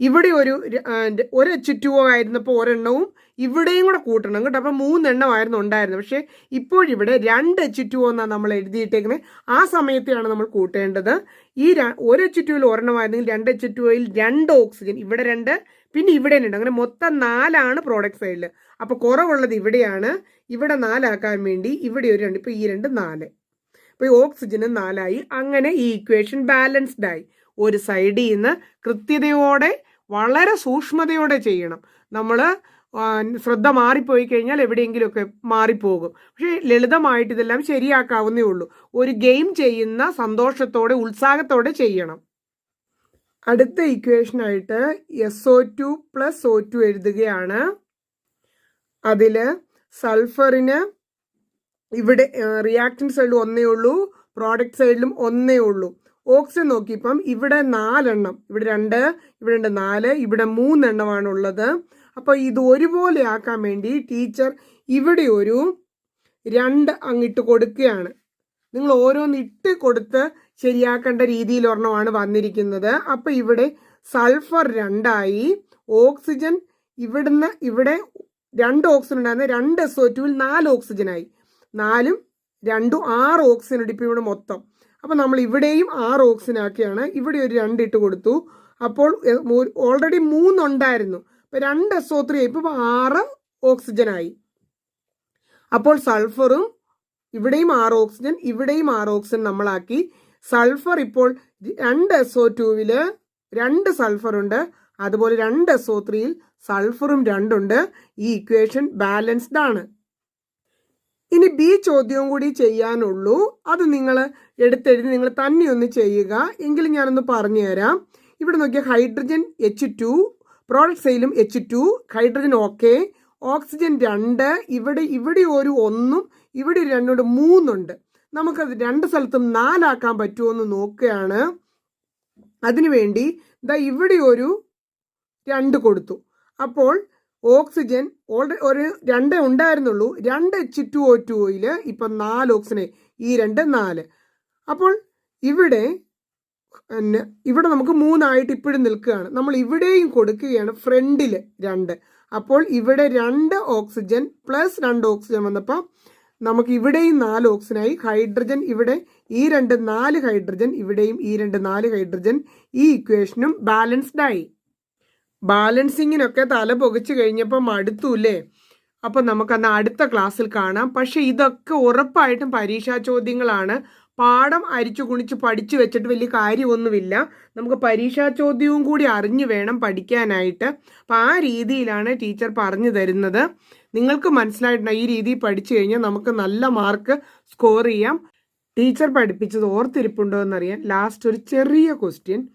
ഇവിടെ ഒരു ഒരു എച്ച് ടു ഒ ആയിരുന്നപ്പോൾ ഒരെണ്ണവും ഇവിടെയും കൂടെ കൂട്ടണം കേട്ടോ. അപ്പം മൂന്നെണ്ണമായിരുന്നു ഉണ്ടായിരുന്നത്. പക്ഷേ ഇപ്പോഴിവിടെ രണ്ട് എച്ച് ടു എന്നാണ് നമ്മൾ എഴുതിയിട്ടേക്കുന്നത് ആ സമയത്തെയാണ് നമ്മൾ കൂട്ടേണ്ടത്. ഈ ഒരു എച്ച് ടു ഒയിൽ ഒരെണ്ണമായിരുന്നെങ്കിൽ രണ്ട് എച്ച് ടു ഒയിൽ രണ്ട് ഓക്സിജൻ ഇവിടെ രണ്ട് പിന്നെ ഇവിടെ ഉണ്ട് അങ്ങനെ മൊത്തം നാലാണ് പ്രോഡക്റ്റ് സൈഡിൽ അപ്പോൾ കുറവുള്ളത് ഇവിടെയാണ്. ഇവിടെ നാലാക്കാൻ വേണ്ടി ഇവിടെ ഒരു രണ്ട് ഇപ്പോൾ ഈ രണ്ട് നാല്. അപ്പോൾ ഓക്സിജന് നാലായി. അങ്ങനെ ഈ ഇക്വേഷൻ ബാലൻസ്ഡ് ആയി. ഒരു സൈഡിൽ നിന്ന് കൃത്യതയോടെ വളരെ സൂക്ഷ്മതയോടെ ചെയ്യണം. നമ്മൾ ശ്രദ്ധ മാറിപ്പോയി കഴിഞ്ഞാൽ എവിടെയെങ്കിലുമൊക്കെ മാറിപ്പോകും. പക്ഷേ ലളിതമായിട്ട് ഇതെല്ലാം ശരിയാക്കാവുന്നേ ഉള്ളൂ. ഒരു ഗെയിം ചെയ്യുന്ന സന്തോഷത്തോടെ ഉത്സാഹത്തോടെ ചെയ്യണം. അടുത്ത ഇക്വേഷനായിട്ട് S O two plus O two എഴുതുകയാണ്. അതിൽ സൾഫറിന് ഇവിടെ റിയാക്ഷൻ സൈഡിൽ ഒന്നേ ഉള്ളൂ പ്രോഡക്റ്റ് സൈഡിലും ഒന്നേ ഉള്ളൂ. ഓക്സിജൻ നോക്കിയപ്പം ഇവിടെ നാലെണ്ണം ഇവിടെ രണ്ട് ഇവിടെ ഉണ്ട് നാല് ഇവിടെ മൂന്നെണ്ണമാണ് ഉള്ളത്. അപ്പോൾ ഇത് ഒരുപോലെ ആക്കാൻ വേണ്ടി ടീച്ചർ ഇവിടെ ഒരു രണ്ട് അങ്ങിട്ട് കൊടുക്കുകയാണ്. നിങ്ങൾ ഓരോന്ന് ഇട്ട് കൊടുത്ത് ശരിയാക്കേണ്ട രീതിയിൽ ഒരെണ്ണമാണ് വന്നിരിക്കുന്നത്. അപ്പോൾ ഇവിടെ സൾഫർ രണ്ടായി ഓക്സിജൻ ഇവിടുന്ന് ഇവിടെ രണ്ട് ഓക്സിജൻ ഉണ്ടായിരുന്ന. രണ്ട് എസ് ഒ ടുവിൽ നാല് ഓക്സിജനായി നാലും രണ്ടും ആറ് ഓക്സിജൻ ഇപ്പോൾ ഇവിടെ മൊത്തം. അപ്പോൾ നമ്മൾ ഇവിടെയും ആറ് ഓക്സിജൻ ആക്കിയാണ്. ഇവിടെ ഒരു രണ്ട് ഇട്ട് കൊടുത്തു. അപ്പോൾ ഓൾറെഡി മൂന്നുണ്ടായിരുന്നു അപ്പോൾ രണ്ട് എസ് ഒ ത്രീ ഇപ്പോൾ ആറ് ഓക്സിജനായി അപ്പോൾ സൾഫറും ഇവിടെയും ആറ് ഓക്സിജൻ ഇവിടെയും ആറ് ഓക്സിജൻ നമ്മളാക്കി. സൾഫർ ഇപ്പോൾ രണ്ട് എസ് ഒ ടുവിൽ രണ്ട് സൾഫർ ഉണ്ട്. അതുപോലെ രണ്ട് എസ് ഒ ത്രീയിൽ സൾഫറും രണ്ടുണ്ട്. ഈ ഇക്വേഷൻ ബാലൻസ്ഡ് ആണ്. ഇനി ബി ചോദ്യവും കൂടി ചെയ്യാനുള്ളൂ. അത് നിങ്ങൾ എടുത്തെഴുതി നിങ്ങൾ തന്നെ ഒന്ന് ചെയ്യുക. എങ്കിലും ഞാനൊന്ന് പറഞ്ഞു തരാം. ഇവിടെ നോക്കിയ hydrogen H two product സെയിലും H two hydrogen okay oxygen രണ്ട് ഇവിടെ ഇവിടെ ഒരു ഒന്നും ഇവിടെ രണ്ടുണ്ട് മൂന്നുണ്ട്. നമുക്കത് രണ്ട് സ്ഥലത്തും നാലാക്കാൻ പറ്റുമോ എന്ന് നോക്കുകയാണ്. അതിനുവേണ്ടി ദാ ഇവിടെ ഒരു രണ്ട് കൊടുത്തു. അപ്പോൾ ഓക്സിജൻ ഓൾറെഡി ഒരു രണ്ടേ ഉണ്ടായിരുന്നുള്ളൂ. രണ്ട് എച്ച് ടു ഒ ടുയിൽ ഇപ്പം നാല് ഓക്സിജൻ ഈ രണ്ട് നാല്. അപ്പോൾ ഇവിടെ ഇവിടെ നമുക്ക് മൂന്നായിട്ട് ഇപ്പോഴും നിൽക്കുകയാണ്. നമ്മൾ ഇവിടെയും കൊടുക്കുകയാണ് ഫ്രണ്ടിൽ രണ്ട്. അപ്പോൾ ഇവിടെ രണ്ട് ഓക്സിജൻ പ്ലസ് രണ്ട് ഓക്സിജൻ വന്നപ്പോൾ നമുക്ക് ഇവിടെയും നാല് ഓക്സിജനായി ഹൈഡ്രജൻ ഇവിടെ ഈ രണ്ട് നാല് ഹൈഡ്രജൻ ഇവിടെയും ഈ രണ്ട് നാല് ഹൈഡ്രജൻ ഈ ഇക്വേഷനും ബാലൻസ്ഡ് ആയി ബാലൻസിങ്ങിനൊക്കെ തല പൊകച്ചു കഴിഞ്ഞപ്പോൾ മടുത്തൂല്ലേ? അപ്പം നമുക്കന്ന് അടുത്ത ക്ലാസ്സിൽ കാണാം. പക്ഷേ ഇതൊക്കെ ഉറപ്പായിട്ടും പരീക്ഷാ ചോദ്യങ്ങളാണ്. പാഠം അരിച്ചു കുണിച്ച് പഠിച്ചു വെച്ചിട്ട് വലിയ കാര്യമൊന്നുമില്ല. നമുക്ക് പരീക്ഷാ ചോദ്യവും കൂടി അറിഞ്ഞു വേണം പഠിക്കാനായിട്ട്. അപ്പം ആ രീതിയിലാണ് ടീച്ചർ പറഞ്ഞു തരുന്നത്. നിങ്ങൾക്ക് മനസ്സിലായിട്ടുണ്ട്? ഈ രീതിയിൽ പഠിച്ചു കഴിഞ്ഞാൽ നമുക്ക് നല്ല മാർക്ക് സ്കോർ ചെയ്യാം. ടീച്ചർ പഠിപ്പിച്ചത് ഓർത്തിരിപ്പുണ്ടോ എന്നറിയാൻ ലാസ്റ്റ് ഒരു ചെറിയ ക്വസ്റ്റ്യൻ.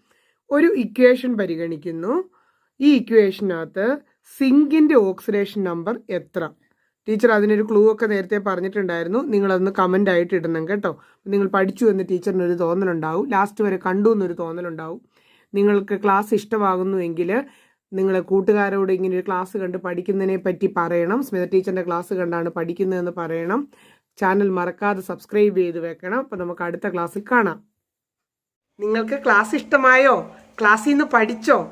ഒരു ഇക്വേഷൻ പരിഗണിക്കുന്നു. ഈ ഇക്വേഷനകത്ത് സിങ്കിന്റെ ഓക്സിഡേഷൻ നമ്പർ എത്ര? ടീച്ചർ അതിനൊരു ക്ലൂ ഒക്കെ നേരത്തെ പറഞ്ഞിട്ടുണ്ടായിരുന്നു. നിങ്ങളതൊന്ന് കമന്റ് ആയിട്ട് ഇടണം കേട്ടോ. നിങ്ങൾ പഠിച്ചു എന്ന് ടീച്ചറിനൊരു തോന്നലുണ്ടാവും. ലാസ്റ്റ് വരെ കണ്ടു എന്നൊരു തോന്നലുണ്ടാവും. നിങ്ങൾക്ക് ക്ലാസ് ഇഷ്ടമാകുന്നുവെങ്കിൽ നിങ്ങൾ കൂട്ടുകാരോട് ഇങ്ങനെ ഒരു ക്ലാസ് കണ്ട് പഠിക്കുന്നതിനെ പറ്റി പറയണം. സ്മിത ടീച്ചറിന്റെ ക്ലാസ് കണ്ടാണ് പഠിക്കുന്നതെന്ന് പറയണം. ചാനൽ മറക്കാതെ സബ്സ്ക്രൈബ് ചെയ്ത് വെക്കണം. അപ്പോൾ നമുക്ക് അടുത്ത ക്ലാസ്സിൽ കാണാം. നിങ്ങൾക്ക് ക്ലാസ് ഇഷ്ടമായോ? ക്ലാസ്സിൽ നിന്ന് പഠിച്ചോ?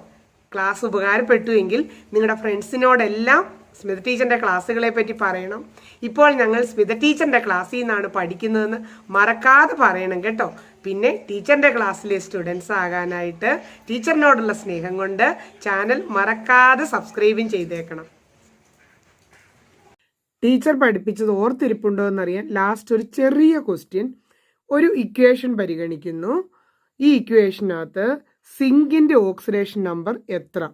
ക്ലാസ് ഉപകാരപ്പെട്ടുവെങ്കിൽ നിങ്ങളുടെ ഫ്രണ്ട്സിനോടെല്ലാം സ്മിത ടീച്ചറിന്റെ ക്ലാസ്സുകളെ പറ്റി പറയണം. ഇപ്പോൾ ഞങ്ങൾ സ്മിത ടീച്ചറിന്റെ ക്ലാസ്സിൽ നിന്നാണ് പഠിക്കുന്നതെന്ന് മറക്കാതെ പറയണം കേട്ടോ. പിന്നെ ടീച്ചറിന്റെ ക്ലാസ്സിലെ സ്റ്റുഡൻസ് ആകാനായിട്ട് ടീച്ചറിനോടുള്ള സ്നേഹം കൊണ്ട് ചാനൽ മറക്കാതെ സബ്സ്ക്രൈബും ചെയ്തേക്കണം. ടീച്ചർ പഠിപ്പിച്ചത് ഓർത്തിരിപ്പുണ്ടോ എന്നറിയാൻ ലാസ്റ്റ് ഒരു ചെറിയ ക്വസ്റ്റ്യൻ ഒരു ഇക്വേഷൻ പരിഗണിക്കുന്നു. ഈ ഇക്വേഷനകത്ത് സിങ്കിന്റെ ഓക്സിഡേഷൻ നമ്പർ എത്ര?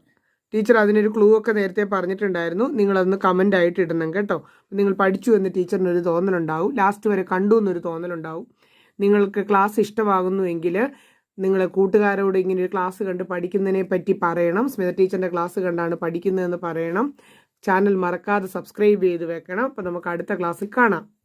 ടീച്ചർ അതിനൊരു ക്ലൂ ഒക്കെ നേരത്തെ പറഞ്ഞിട്ടുണ്ടായിരുന്നു. നിങ്ങളതൊന്ന് കമന്റ് ആയിട്ട് ഇടണം കേട്ടോ. നിങ്ങൾ പഠിച്ചു എന്ന് ടീച്ചറിനൊരു തോന്നലുണ്ടാവും. ലാസ്റ്റ് വരെ കണ്ടു എന്നൊരു തോന്നലുണ്ടാവും. നിങ്ങൾക്ക് ക്ലാസ് ഇഷ്ടമാകുന്നുവെങ്കിൽ നിങ്ങൾ കൂട്ടുകാരോട് ഇങ്ങനെ ഒരു ക്ലാസ് കണ്ട് പഠിക്കുന്നതിനെ പറ്റി പറയണം. സ്മിത ടീച്ചറിന്റെ ക്ലാസ് കണ്ടാണ് പഠിക്കുന്നതെന്ന് പറയണം. ചാനൽ മറക്കാതെ സബ്സ്ക്രൈബ് ചെയ്ത് വെക്കണം. അപ്പോൾ നമുക്ക് അടുത്ത ക്ലാസ്സിൽ കാണാം.